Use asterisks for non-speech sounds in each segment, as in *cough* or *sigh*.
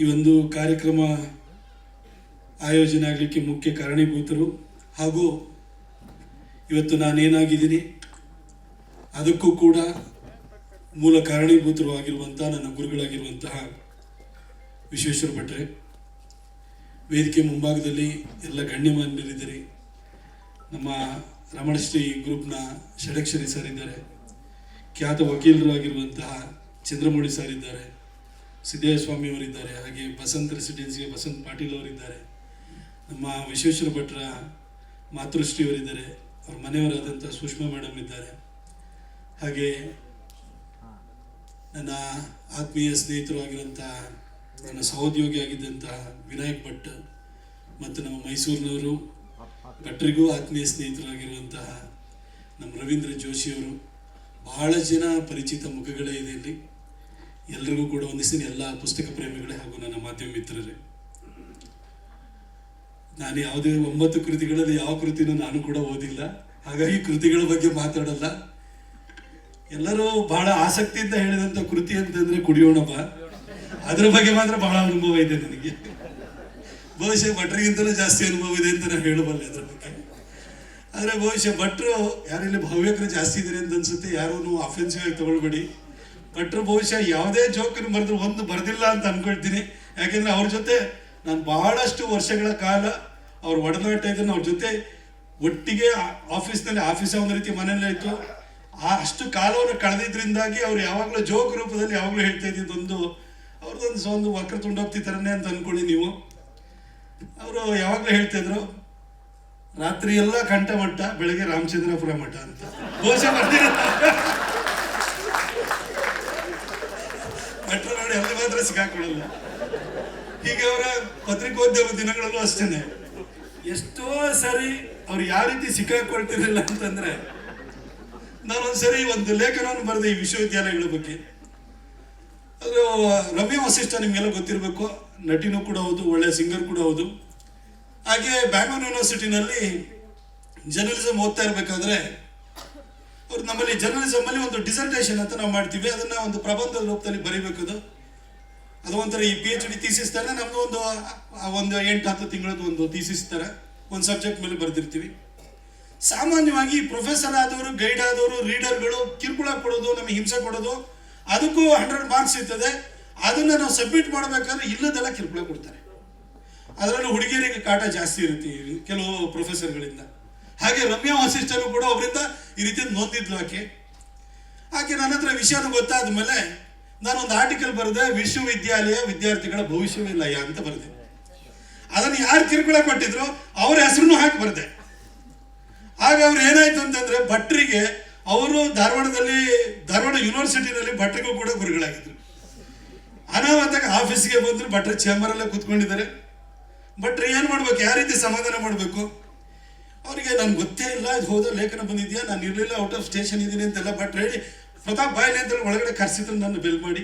ಈ ಒಂದು ಕಾರ್ಯಕ್ರಮ ಆಯೋಜನೆ ಆಗಲಿಕ್ಕೆ ಮುಖ್ಯ ಕಾರಣೀಭೂತರು. ಹಾಗೂ ಇವತ್ತು ನಾನೇನಾಗಿದ್ದೀನಿ, ಅದಕ್ಕೂ ಕೂಡ ಮೂಲ ಕಾರಣೀಭೂತರು ಆಗಿರುವಂತಹ ನನ್ನ ಗುರುಗಳಾಗಿರುವಂತಹ ವಿಶ್ವೇಶ್ವರ ಭಟ್ರೆ. ವೇದಿಕೆ ಮುಂಭಾಗದಲ್ಲಿ ಎಲ್ಲ ಗಣ್ಯಮಾನ್ಯರಿದ್ದೀರಿ. ನಮ್ಮ ರಮಣಶ್ರೀ ಗ್ರೂಪ್ನ ಷಡಕ್ಷರಿ ಸರ್ ಇದ್ದಾರೆ ಖ್ಯಾತ ವಕೀಲರು ಆಗಿರುವಂತಹ ಚಂದ್ರಮೌಳಿ ಸರ್ ಇದ್ದಾರೆ ಸಿದ್ದಯ್ಯ ಸ್ವಾಮಿ ಅವರಿದ್ದಾರೆ, ಹಾಗೆ ಬಸಂತ್ ರೆಸಿಡೆನ್ಸಿಗೆ ಬಸಂತ್ ಪಾಟೀಲ್ ಅವರಿದ್ದಾರೆ. ನಮ್ಮ ವಿಶ್ವೇಶ್ವರ ಭಟ್ರ ಮಾತೃಶ್ರೀ ಅವರಿದ್ದಾರೆ. ಅವ್ರ ಮನೆಯವರಾದಂಥ ಸುಷ್ಮಾ ಮೇಡಮ್ ಇದ್ದಾರೆ. ಹಾಗೆ ನನ್ನ ಆತ್ಮೀಯ ಸ್ನೇಹಿತರು ಆಗಿರುವಂತಹ ನನ್ನ ಸಹೋದ್ಯೋಗಿ ಆಗಿದ್ದಂತಹ ವಿನಾಯಕ್ ಭಟ್ ಮತ್ತು ನಮ್ಮ ಮೈಸೂರಿನವರು, ಭಟ್ರಿಗೂ ಆತ್ಮೀಯ ಸ್ನೇಹಿತರಾಗಿರುವಂತಹ ನಮ್ಮ ರವೀಂದ್ರ ಜೋಶಿಯವರು ಬಹಳ ಜನ ಪರಿಚಿತ ಮುಖಗಳೇ ಇದೆ ಇಲ್ಲಿ. ಎಲ್ರಿಗೂ ಕೂಡ ಒಂದಿಸ್ತೀನಿ ಎಲ್ಲ ಪುಸ್ತಕ ಪ್ರೇಮಿಗಳೇ ಹಾಗೂ ನನ್ನ ಮಾಧ್ಯಮ ಮಿತ್ರರೇ. ನಾನು ಯಾವುದೇ ಒಂಬತ್ತು ಕೃತಿಗಳಲ್ಲಿ ಯಾವ ಕೃತಿನೂ ನಾನು ಕೂಡ ಓದಿಲ್ಲ. ಹಾಗಾಗಿ ಕೃತಿಗಳ ಬಗ್ಗೆ ಮಾತಾಡಲ್ಲ. ಎಲ್ಲರೂ ಬಹಳ ಆಸಕ್ತಿಯಿಂದ ಹೇಳಿದಂಥ ಕೃತಿ ಅಂತಂದ್ರೆ ಕುಡಿಯೋಣಪ್ಪ. ಅದ್ರ ಬಗ್ಗೆ ಮಾತ್ರ ಬಹಳ ಅನುಭವ ಇದೆ ನನಗೆ. ಬಹುಶಃ ಭಟ್ರಿಗಿಂತಲೂ ಜಾಸ್ತಿ ಅನುಭವ ಇದೆ ಅಂತ ನಾನು ಹೇಳಬಲ್ಲೆ ಅದ್ರ ಬಗ್ಗೆ. ಆದರೆ ಬಹುಶಃ ಭಟ್ರು ಯಾರಿಲ್ಲಿ ಭವ್ಯಕರು ಜಾಸ್ತಿ ಇದ್ದಾರೆ ಅಂತ ಅನ್ಸುತ್ತೆ ಯಾರೂ ಆಫೆನ್ಸಿವ್ ಆಗಿ ತಗೊಳ್ಬೇಡಿ. ಭಟ್ರು ಬಹುಶಃ ಯಾವುದೇ ಜೋಕನ್ನು ಬರೆದ್ರು ಒಂದು ಬರೆದಿಲ್ಲ ಅಂತ ಅನ್ಕೊಳ್ತೀನಿ. ಯಾಕೆಂದ್ರೆ ಅವ್ರ ಜೊತೆ ನಾನು ಬಹಳಷ್ಟು ವರ್ಷಗಳ ಕಾಲ ಅವ್ರ ಒಡನಾಟ ಇದನ್ನು ಅವ್ರ ಜೊತೆ ಒಟ್ಟಿಗೆ ಆಫೀಸ್ನಲ್ಲಿ ಆಫೀಸ್ ಒಂದು ರೀತಿ ಮನೆಯಲ್ಲೇ ಇತ್ತು. ಆ ಅಷ್ಟು ಕಾಲವನ್ನು ಕಳೆದಿದ್ರಿಂದಾಗಿ ಅವ್ರು ಯಾವಾಗಲೂ ಜೋಕ್ ರೂಪದಲ್ಲಿ ಯಾವಾಗಲೂ ಹೇಳ್ತಾ ಇದ್ದಿದ್ದೊಂದು ಅವ್ರದ್ದೊಂದು ಒಂದು ವಕ್ರ ಥರನೇ ಅಂತ ಅನ್ಕೊಳ್ಳಿ ನೀವು. ಅವರು ಯಾವಾಗಲೂ ಹೇಳ್ತಾ ಇದ್ರು, ರಾತ್ರಿ ಎಲ್ಲ ಕಂಠಮಠ ಬೆಳಗ್ಗೆ ರಾಮಚಂದ್ರಪುರ ಮಠ ಅಂತ. ಬಹುಶಃ ಬರ್ದಿರುತ್ತೆ. ಭಟ್ರು ನೋಡಿ ಅಲ್ಲಿ ಮಾತ್ರ ಸಿಕ್ಕಾಕೊಳ್ಳಲ್ಲ ಹೀಗೆ ಅವರ ಪತ್ರಿಕೋದ್ಯಮ ದಿನಗಳಲ್ಲೂ ಅಷ್ಟೇನೆ. ಎಷ್ಟೋ ಸರಿ ಅವ್ರು ಯಾವ ರೀತಿ ಸಿಕ್ಕಾಕೊಳ್ತಿರಲಿಲ್ಲ ಅಂತಂದ್ರೆ, ನಾನೊಂದ್ಸರಿ ಒಂದು ಲೇಖನವನ್ನು ಬರೆದೆ ಈ ವಿಶ್ವವಿದ್ಯಾಲಯಗಳ ಬಗ್ಗೆ. ಅದು, ರವಿ ವಸಿಷ್ಠ ನಿಮಗೆಲ್ಲ ಗೊತ್ತಿರಬೇಕು. ನಟಿನೂ ಕೂಡ ಹೌದು, ಒಳ್ಳೆ ಸಿಂಗರ್ ಕೂಡ ಹೌದು. ಹಾಗೆ ಬ್ಯಾಂಗ್ಳೂರ್ ಯೂನಿವರ್ಸಿಟಿನಲ್ಲಿ ಜರ್ನಲಿಸಮ್ ಓದ್ತಾ ಇರಬೇಕಾದ್ರೆ ಅವ್ರು ನಮ್ಮಲ್ಲಿ ಜರ್ನಲಿಸಮ್ ಅಲ್ಲಿ ಒಂದು ಡಿಸರ್ಟೇಷನ್ ಅಂತ ನಾವು ಮಾಡ್ತೀವಿ. ಅದನ್ನ ಒಂದು ಪ್ರಬಂಧದ ರೂಪದಲ್ಲಿ ಬರೀಬೇಕು ಅದು. ಒಂಥರ ಈ ಪಿ ಎಚ್ ಡಿ ಥೀಸಿಸ್ ತರ ನಮ್ದು ಒಂದು ಒಂದು ಎಂಟು ಹತ್ತು ತಿಂಗಳದ್ದು ಒಂದು ಥೀಸಿಸ್ ತರ ಒಂದು ಸಬ್ಜೆಕ್ಟ್ ಮೇಲೆ ಬರೆದಿರ್ತೀವಿ. ಸಾಮಾನ್ಯವಾಗಿ ಪ್ರೊಫೆಸರ್ ಆದವರು ಗೈಡ್ ಆದವರು ರೀಡರ್ಗಳು ಕಿರುಕುಳ ಕೊಡೋದು, ನಮಗೆ ಹಿಂಸೆ ಕೊಡೋದು, ಅದಕ್ಕೂ ಹಂಡ್ರೆಡ್ ಮಾರ್ಕ್ಸ್ ಇರ್ತದೆ. ಅದನ್ನ ನಾವು ಸಬ್ಮಿಟ್ ಮಾಡಬೇಕಾದ್ರೆ ಇಲ್ಲದೆಲ್ಲ ಕಿರುಕುಳ ಕೊಡ್ತಾರೆ. ಅದರಲ್ಲೂ ಹುಡುಗಿಯರಿಗೆ ಕಾಟ ಜಾಸ್ತಿ ಇರುತ್ತೆ ಕೆಲವು ಪ್ರೊಫೆಸರ್ಗಳಿಂದ ಹಾಗೆ ರಮ್ಯಾ ವಾಸಿಷ್ಠರು ಕೂಡ ಅವರಿಂದ ಈ ರೀತಿ ನೊಂದಿದ್ಲು ಆಕೆ. ಆಕೆ ನನ್ನ ಹತ್ರ ವಿಷಯನೂ ಗೊತ್ತಾದ ಮೇಲೆ ನಾನೊಂದು ಆರ್ಟಿಕಲ್ ಬರೆದೆ, ವಿಶ್ವವಿದ್ಯಾಲಯ ವಿದ್ಯಾರ್ಥಿಗಳ ಭವಿಷ್ಯವಿಲ್ಲಯ ಅಂತ ಬರೆದೆ. ಅದನ್ನು ಯಾರು ಕಿರುಕುಳ ಕೊಟ್ಟಿದ್ರು, ಅವ್ರ ಹೆಸರನ್ನು ಹಾಕಿ ಬರೆದೆ. ಆಗ ಅವ್ರು ಏನಾಯ್ತು ಅಂತಂದ್ರೆ ಭಟ್ರಿಗೆ ಅವರು ಧಾರವಾಡದಲ್ಲಿ, ಧಾರವಾಡ ಯೂನಿವರ್ಸಿಟಿನಲ್ಲಿ ಭಟ್ರಿಗೂ ಕೂಡ ಗುರುಗಳಾಗಿದ್ರು. ಅನಾಹುತಕ್ಕೆ ಆಫೀಸ್ಗೆ ಬಂದ್ರು, ಭಟ್ರ ಚೇಂಬರ್ ಅಲ್ಲೇ ಕೂತ್ಕೊಂಡಿದ್ದಾರೆ. ಭಟ್ರು ಏನ್ ಮಾಡ್ಬೇಕು? ಯಾವ ರೀತಿ ಸಮಾಧಾನ ಮಾಡಬೇಕು? ಅವರಿಗೆ ನನ್ಗೆ ಗೊತ್ತೇ ಇಲ್ಲ, ಇದು ಹೋದ ಲೇಖನ ಬಂದಿದ್ಯಾ, ನಾನು ಇರಲಿಲ್ಲ ಔಟ್ ಆಫ್ ಸ್ಟೇಷನ್ ಇದ್ದೀನಿ ಅಂತೆಲ್ಲ ಬಟ್ ಹೇಳಿ, ಪ್ರತಾಪ್ ಬಾಯ್ಲಿ ಅಂತ ಒಳಗಡೆ ಕರೆಸಿದ್ರು ನನ್ನ ಬಿಲ್ ಮಾಡಿ.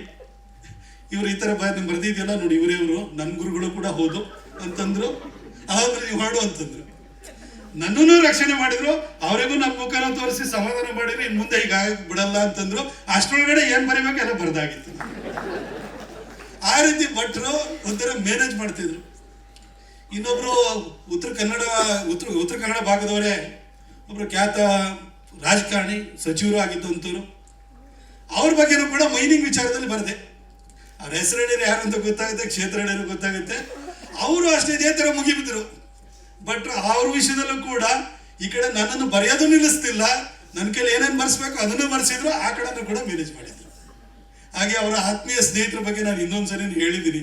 ಇವ್ರು ಈ ಥರ ಬಾಯ್ ನಿಮ್ಗೆ ಬರ್ದಿದ್ಯಲ್ಲ, ನೋಡಿ ಇವರೇ ಇವರು ನನ್ನ ಗುರುಗಳು ಕೂಡ ಹೋದು ಅಂತಂದ್ರು. ಆದ್ರೆ ನೀವು ಮಾಡು ಅಂತಂದ್ರು. ನನ್ನನ್ನು ರಕ್ಷಣೆ ಮಾಡಿದ್ರು, ಅವರಿಗೂ ನಮ್ಮ ಮುಖನ ತೋರಿಸಿ ಸಮಾಧಾನ ಮಾಡಿದ್ರು ಇನ್ನು ಮುಂದೆ ಈಗ ಬಿಡಲ್ಲ ಅಂತಂದ್ರು. ಅಷ್ಟರೊಳಗಡೆ ಏನು ಬರಿಬೇಕು ಎಲ್ಲ ಬರ್ದಾಗಿತ್ತು. ಆ ರೀತಿ ಭಟ್ರು ಒಂಥರ ಮ್ಯಾನೇಜ್ ಮಾಡ್ತಿದ್ರು. ಇನ್ನೊಬ್ರು ಉತ್ತರ ಕನ್ನಡ, ಉತ್ತರ ಉತ್ತರ ಕನ್ನಡ ಭಾಗದವರೇ ಒಬ್ರು ಖ್ಯಾತ ರಾಜಕಾರಣಿ, ಸಚಿವರು ಆಗಿದ್ದಂಥವ್ರು ಅವ್ರ ಬಗ್ಗೆನೂ ಕೂಡ ಮೈನಿಂಗ್ ವಿಚಾರದಲ್ಲಿ ಬರದೆ. ಅವ್ರ ಹೆಸರು ಹೇಳಿದ್ರೆ ಯಾರು ಅಂತ ಗೊತ್ತಾಗುತ್ತೆ, ಕ್ಷೇತ್ರ ಗೊತ್ತಾಗುತ್ತೆ. ಅವರು ಅಷ್ಟೇ ಇದೇ ಥರ ಮುಗಿಬಿದ್ರು. ಬಟ್ ಅವ್ರ ವಿಷಯದಲ್ಲೂ ಕೂಡ ಈ ಕಡೆ ನನ್ನನ್ನು ಬರೆಯೋದು ನಿಲ್ಲಿಸ್ತಿಲ್ಲ. ನನ್ನ ಕೈಲಿ ಏನೇನು ಬರ್ಸ್ಬೇಕು ಅದನ್ನು ಬರ್ಸಿದ್ರು ಆ ಕಡೆನೂ ಕೂಡ ಮ್ಯಾನೇಜ್ ಮಾಡಿದ್ರು. ಹಾಗೆ ಅವರ ಆತ್ಮೀಯ ಸ್ನೇಹಿತರ ಬಗ್ಗೆ ನಾನು ಇನ್ನೊಂದ್ಸರಿ ಹೇಳಿದ್ದೀನಿ.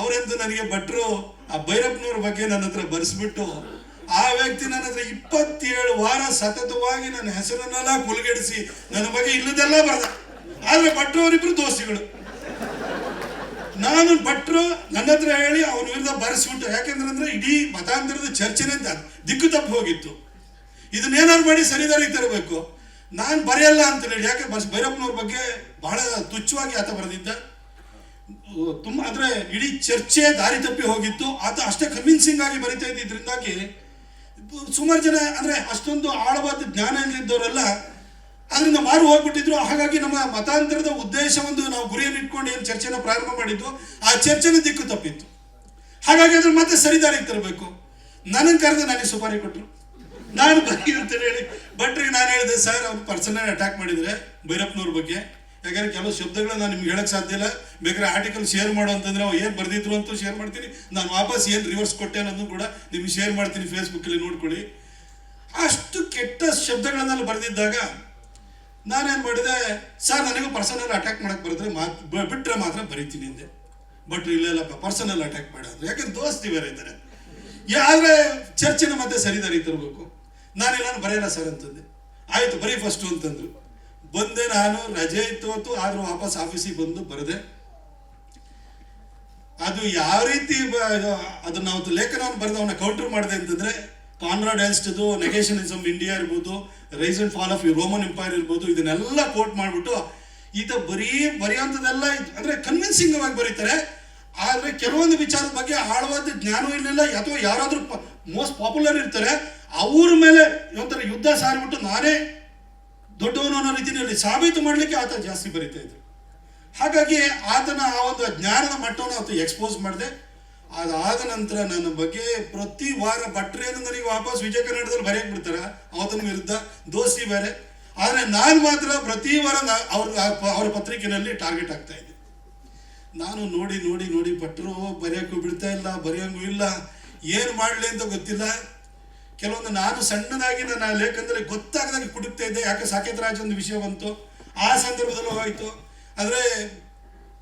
ಅವರಂತೂ ನನಗೆ ಭಟ್ರು, ಆ ಭೈರಪ್ಪನವ್ರ ಬಗ್ಗೆ ನನ್ನ ಹತ್ರ ಬರೆಸ್ಬಿಟ್ಟು, ಆ ವ್ಯಕ್ತಿ ನನ್ನ ಹತ್ರ ಇಪ್ಪತ್ತೇಳು ವಾರ ಸತತವಾಗಿ ನನ್ನ ಹೆಸರನ್ನೆಲ್ಲ ಕುಲಗೆಡಿಸಿ ನನ್ನ ಬಗ್ಗೆ ಇಲ್ಲದೆಲ್ಲ ಬರೆದ. ಆದ್ರೆ ಭಟ್ರು ಅವರಿಬ್ರು ದೋಸ್ತಿಗಳು. ನಾನು ಭಟ್ರು, ನನ್ನ ಹತ್ರ ಹೇಳಿ ಅವನ ವಿರುದ್ಧ ಬರೆಸ್ಬಿಟ್ಟು ಯಾಕೆಂದ್ರೆ ಅಂದ್ರೆ ಇಡೀ ಮತಾಂತರದ ಚರ್ಚೆನೇ ದಿಕ್ಕು ತಪ್ಪು ಹೋಗಿತ್ತು. ಇದನ್ನೇನಾರು ಮಾಡಿ ಸರಿದಾರಿಗೆ ತರಬೇಕು. ನಾನು ಬರೆಯಲ್ಲ ಅಂತ ಹೇಳಿ, ಯಾಕೆ ಬಸ್, ಭೈರಪ್ಪನವ್ರ ಬಗ್ಗೆ ಬಹಳ ತುಚ್ಛವಾಗಿ ಆತ ಬರೆದಿದ್ದ. ತುಂಬ ಅಂದರೆ ಇಡೀ ಚರ್ಚೆ ದಾರಿ ತಪ್ಪಿ ಹೋಗಿತ್ತು. ಆತ ಅಷ್ಟೇ ಕನ್ವಿನ್ಸಿಂಗ್ ಆಗಿ ಬರಿತಾ ಇದ್ದಿದ್ದರಿಂದಾಗಿ ಸುಮಾರು ಜನ ಅಂದ್ರೆ ಅಷ್ಟೊಂದು ಆಳವಾದ ಜ್ಞಾನ ಇಲ್ಲದವರೆಲ್ಲ ಅದರಿಂದ ಮಾರು ಹೋಗ್ಬಿಟ್ಟಿದ್ರು. ಹಾಗಾಗಿ ನಮ್ಮ ಮತಾಂತರದ ಉದ್ದೇಶ ಒಂದು ನಾವು ಗುರಿಯನ್ನು ಇಟ್ಕೊಂಡು ಏನು ಚರ್ಚೆನ ಪ್ರಾರಂಭ ಮಾಡಿದ್ದು ಆ ಚರ್ಚೆನ ದಿಕ್ಕು ತಪ್ಪಿತ್ತು. ಹಾಗಾಗಿ ಅದ್ರ ಮತ್ತೆ ಸರಿದಾರಿಗೆ ತರಬೇಕು. ನನಗೆ ಕರೆದು ನನಗೆ ಸುಪಾರಿ ಕೊಟ್ಟರು ನಾನು ಬರೀ ಅಂತ ಹೇಳಿ ಬಟ್ರಿಗೆ ನಾನು ಹೇಳಿದೆ, ಸರ್, ಅವ್ರು ಪರ್ಸನಲ್ ಅಟ್ಯಾಕ್ ಮಾಡಿದ್ರೆ ಭೈರಪ್ಪನವ್ರ ಬಗ್ಗೆ. ಯಾಕಂದ್ರೆ ಕೆಲವು ಶಬ್ದಗಳನ್ನ ನಾನು ನಿಮ್ಗೆ ಹೇಳಕ್ ಸಾಧ್ಯ ಇಲ್ಲ. ಬೇಕಾದ್ರೆ ಆರ್ಟಿಕಲ್ ಶೇರ್ ಮಾಡೋ ಅಂತಂದ್ರೆ ಅವ್ರು ಏನು ಬರ್ದಿದ್ರು ಅಂತೂ ಶೇರ್ ಮಾಡ್ತೀನಿ. ನಾನು ವಾಪಸ್ ಏನು ರಿವರ್ಸ್ ಕೊಟ್ಟೆ ಅನ್ನೋದು ಕೂಡ ನಿಮ್ಗೆ ಶೇರ್ ಮಾಡ್ತೀನಿ ಫೇಸ್ಬುಕ್ಕಲ್ಲಿ ನೋಡ್ಕೊಳ್ಳಿ. ಅಷ್ಟು ಕೆಟ್ಟ ಶಬ್ದಗಳನ್ನೆಲ್ಲ ಬರೆದಿದ್ದಾಗ ನಾನೇನು ಮಾಡಿದೆ? ಸರ್, ನನಗೂ ಪರ್ಸನಲ್ ಅಟ್ಯಾಕ್ ಮಾಡಕ್ಕೆ ಬರೆದ್ರೆ ಬಿಟ್ರೆ ಮಾತ್ರ ಬರಿತೀನಿ ಅಂದೆ. ಬಟ್ ಇಲ್ಲಲ್ಲಪ್ಪ ಪರ್ಸನಲ್ ಅಟ್ಯಾಕ್ ಮಾಡೋದು ಯಾಕಂದ್ರೆ ದೋಸ್ತಿ ಬೇರೆ ಇದ್ದಾರೆ ಆದರೆ ಚರ್ಚಿನ ಮತ್ತೆ ಸರಿದಾರಿ ತರಬೇಕು. ನಾನಿಲ್ಲ ನಾನು ಬರೆಯಲ್ಲ ಸರ್ ಅಂತಂದೆ. ಆಯಿತು, ಬರೀ ಫಸ್ಟು ಅಂತಂದ್ರು. ಬಂದೆ ನಾನು, ರಜೆ ಇತ್ತು ಹೊತ್ತು, ಆದ್ರೂ ವಾಪಸ್ ಆಫೀಸಿಗೆ ಬಂದು ಬರದೆ. ಅದು ಯಾವ ರೀತಿ ಅದನ್ನ ಅವತ್ತು ಲೇಖನವನ್ನು ಬರೆದು ಅವನ್ನ ಕೌಂಟರ್ ಮಾಡಿದೆ ಅಂತಂದ್ರೆ, ಕಾನ್ರಾಡ್ ಎಲ್ಸ್ಟದು ನೆಗೇಷನಿಸಮ್ ಇಂಡಿಯಾ ಇರ್ಬೋದು rise and fall of Roman empire ಇರ್ಬೋದು, ಇದನ್ನೆಲ್ಲ ಕೋಟ್ ಮಾಡಿಬಿಟ್ಟು, ಈತ ಬರೀ ಬರೆಯುವಂಥದ್ದೆಲ್ಲ ಅಂದ್ರೆ ಕನ್ವಿನ್ಸಿಂಗ್ ಆಗಿ ಬರೀತಾರೆ. ಆದರೆ ಕೆಲವೊಂದು ವಿಚಾರದ ಬಗ್ಗೆ ಆಳವಾದ ಜ್ಞಾನ ಇರಲಿಲ್ಲ. ಅಥವಾ ಯಾರಾದರೂ ಮೋಸ್ಟ್ ಪಾಪ್ಯುಲರ್ ಇರ್ತಾರೆ. ಅವ್ರ ಮೇಲೆ ಒಂಥರ ಯುದ್ಧ ಸಾರಿಬಿಟ್ಟು ನಾನೇ ದೊಡ್ಡವನು ಅನ್ನೋ ರೀತಿಯಲ್ಲಿ ಸಾಬೀತು ಮಾಡಲಿಕ್ಕೆ ಆತ ಜಾಸ್ತಿ ಬರಿತಾ ಇದ್ರು. ಹಾಗಾಗಿ ಆತನ ಆ ಒಂದು ಜ್ಞಾನದ ಮಟ್ಟವನ್ನು ಆತ ಎಕ್ಸ್ಪೋಸ್ ಮಾಡಿದೆ. ಅದಾದ ನಂತರ ನನ್ನ ಬಗ್ಗೆ ಪ್ರತಿ ವಾರ ಭಟ್ರೇನು ನನಗೆ ವಾಪಸ್ ವಿಜಯ ಕನ್ನಡದಲ್ಲಿ ಬರೆಯಕ್ಕೆ ಬಿಡ್ತಾರೆ? ಅವತನ ವಿರುದ್ಧ ದೋಸ್ತಿ ಬೇರೆ. ಆದರೆ ನಾನು ಮಾತ್ರ ಪ್ರತಿ ವಾರ ಅವ್ರ ಅವರ ಪತ್ರಿಕೆಯಲ್ಲಿ ಟಾರ್ಗೆಟ್ ಆಗ್ತಾ ಇದ್ದೆ. ನಾನು ನೋಡಿ ನೋಡಿ ನೋಡಿ ಭಟ್ರು ಬರೆಯೋಕ್ಕೂ ಬಿಡ್ತಾ ಇಲ್ಲ, ಬರೆಯೋಂಗೂ ಇಲ್ಲ, ಏನು ಮಾಡಲಿ ಅಂತ ಗೊತ್ತಿಲ್ಲ. ಕೆಲವೊಂದು ನಾನು ಸಣ್ಣದಾಗಿ ನನ್ನ ಲೇಖನದಲ್ಲಿ ಗೊತ್ತಾಗದಾಗ ಕುಡುಕ್ತಾ ಇದ್ದೆ. ಯಾಕೆ ಸಾಕೇತ್ ರಾಜ್ ಒಂದು ವಿಷಯ ಬಂತು. ಆ ಸಂದರ್ಭದಲ್ಲೂ ಹೋಯಿತು. ಆದರೆ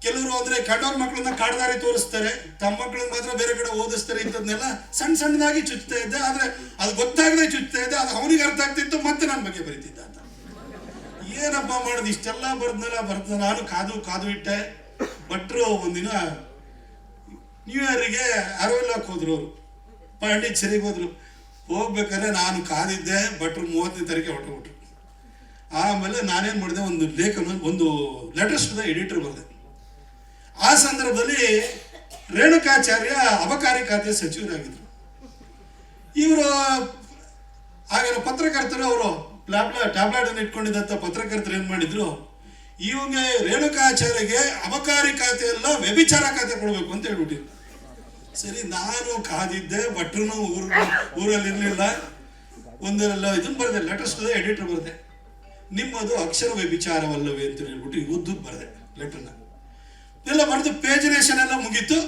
ಕೆಲವರು ಅಂದರೆ ಕಂಡವ್ರ ಮಕ್ಕಳನ್ನ ಕಾಡ್ದಾರಿ ತೋರಿಸ್ತಾರೆ. ತಮ್ಮ ಮಕ್ಕಳನ್ನ ಮಾತ್ರ ಬೇರೆ ಕಡೆ ಓದಿಸ್ತಾರೆ. ಇಂಥದ್ನೆಲ್ಲ ಸಣ್ಣ ಸಣ್ಣದಾಗಿ ಚುಚ್ತಾ ಇದ್ದೆ. ಆದರೆ ಅದು ಗೊತ್ತಾಗದೆ ಚುಚ್ತಾ ಇದ್ದೆ. ಅದು ಅವನಿಗೆ ಅರ್ಥ ಆಗ್ತಿತ್ತು, ಮತ್ತೆ ನನ್ನ ಬಗ್ಗೆ ಬರೀತಿದ್ದ ಅಂತ. ಏನಪ್ಪ ಮಾಡೋದು? ಇಷ್ಟೆಲ್ಲ ಬರ್ದ್ನಲ್ಲ ಬರ್ದ ನಾನು ಕಾದು ಕಾದು ಇಟ್ಟೆ. ಭಟ್ರು ಒಂದಿನ ನ್ಯೂ ಇಯರಿಗೆ ಅರವಲ್ಲಕ್ಕೆ ಹೋದ್ರು ಅವರು. ಪಾಂಡಿಚೇರಿಗೆ ಹೋದ್ರು. ಹೋಗ್ಬೇಕಾದ್ರೆ ನಾನು ಕಾದಿದ್ದೆ, ಭಟ್ರು ಮೂವತ್ತನೇ ತಾರೀಕು ಹೊಟ್ಟು ಆಮೇಲೆ ನಾನೇನು ಮಾಡಿದೆ, ಒಂದು ಲೇಖನ, ಒಂದು ಲೆಟರ್ಸ್ ಎಡಿಟರ್ ಬರೆದೆ ಆ ಸಂದರ್ಭದಲ್ಲಿ ರೇಣುಕಾಚಾರ್ಯ ಅಬಕಾರಿ ಖಾತೆ ಸಚಿವರಾಗಿದ್ದರು ಇವರು ಆಗಿರೋ ಪತ್ರಕರ್ತರು ಅವರು ಟ್ಯಾಬ್ಲ ಟ್ಯಾಬ್ಲೆಟ್ ಅನ್ನು ಇಟ್ಕೊಂಡಿದ್ದಂಥ ಪತ್ರಕರ್ತರು ಏನು ಮಾಡಿದ್ರು ಇವನಿಗೆ ರೇಣುಕಾಚಾರ್ಯಗೆ ಅಬಕಾರಿ ಖಾತೆ ಎಲ್ಲ ವ್ಯಭಿಚಾರ ಖಾತೆ ಕೊಡಬೇಕು ಅಂತ ಹೇಳ್ಬಿಟ್ಟಿದ್ರು. ಸರಿ, ನಾನು ಕಾದಿದ್ದೆ ಭಟ್ರು ಊರು ಊರಲ್ಲಿ ಇರಲಿಲ್ಲ. ಒಂದರೆಲ್ಲ ಇದನ್ನು ಬರೆದೆ ಲೆಟರ್ಸ್ ಎಡಿಟರ್ ಬರೆದೆ. ನಿಮ್ಮದು ಅಕ್ಷರ ವಿಚಾರವಲ್ಲವೇ ಅಂತ ಹೇಳ್ಬಿಟ್ಟು ಉದ್ದು ಬರೆದೆ ಲೆಟರ್ನ ಎಲ್ಲ ಬರೆದು ಪೇಜಿನೇಷನ್ ಎಲ್ಲ ಮುಗೀತು.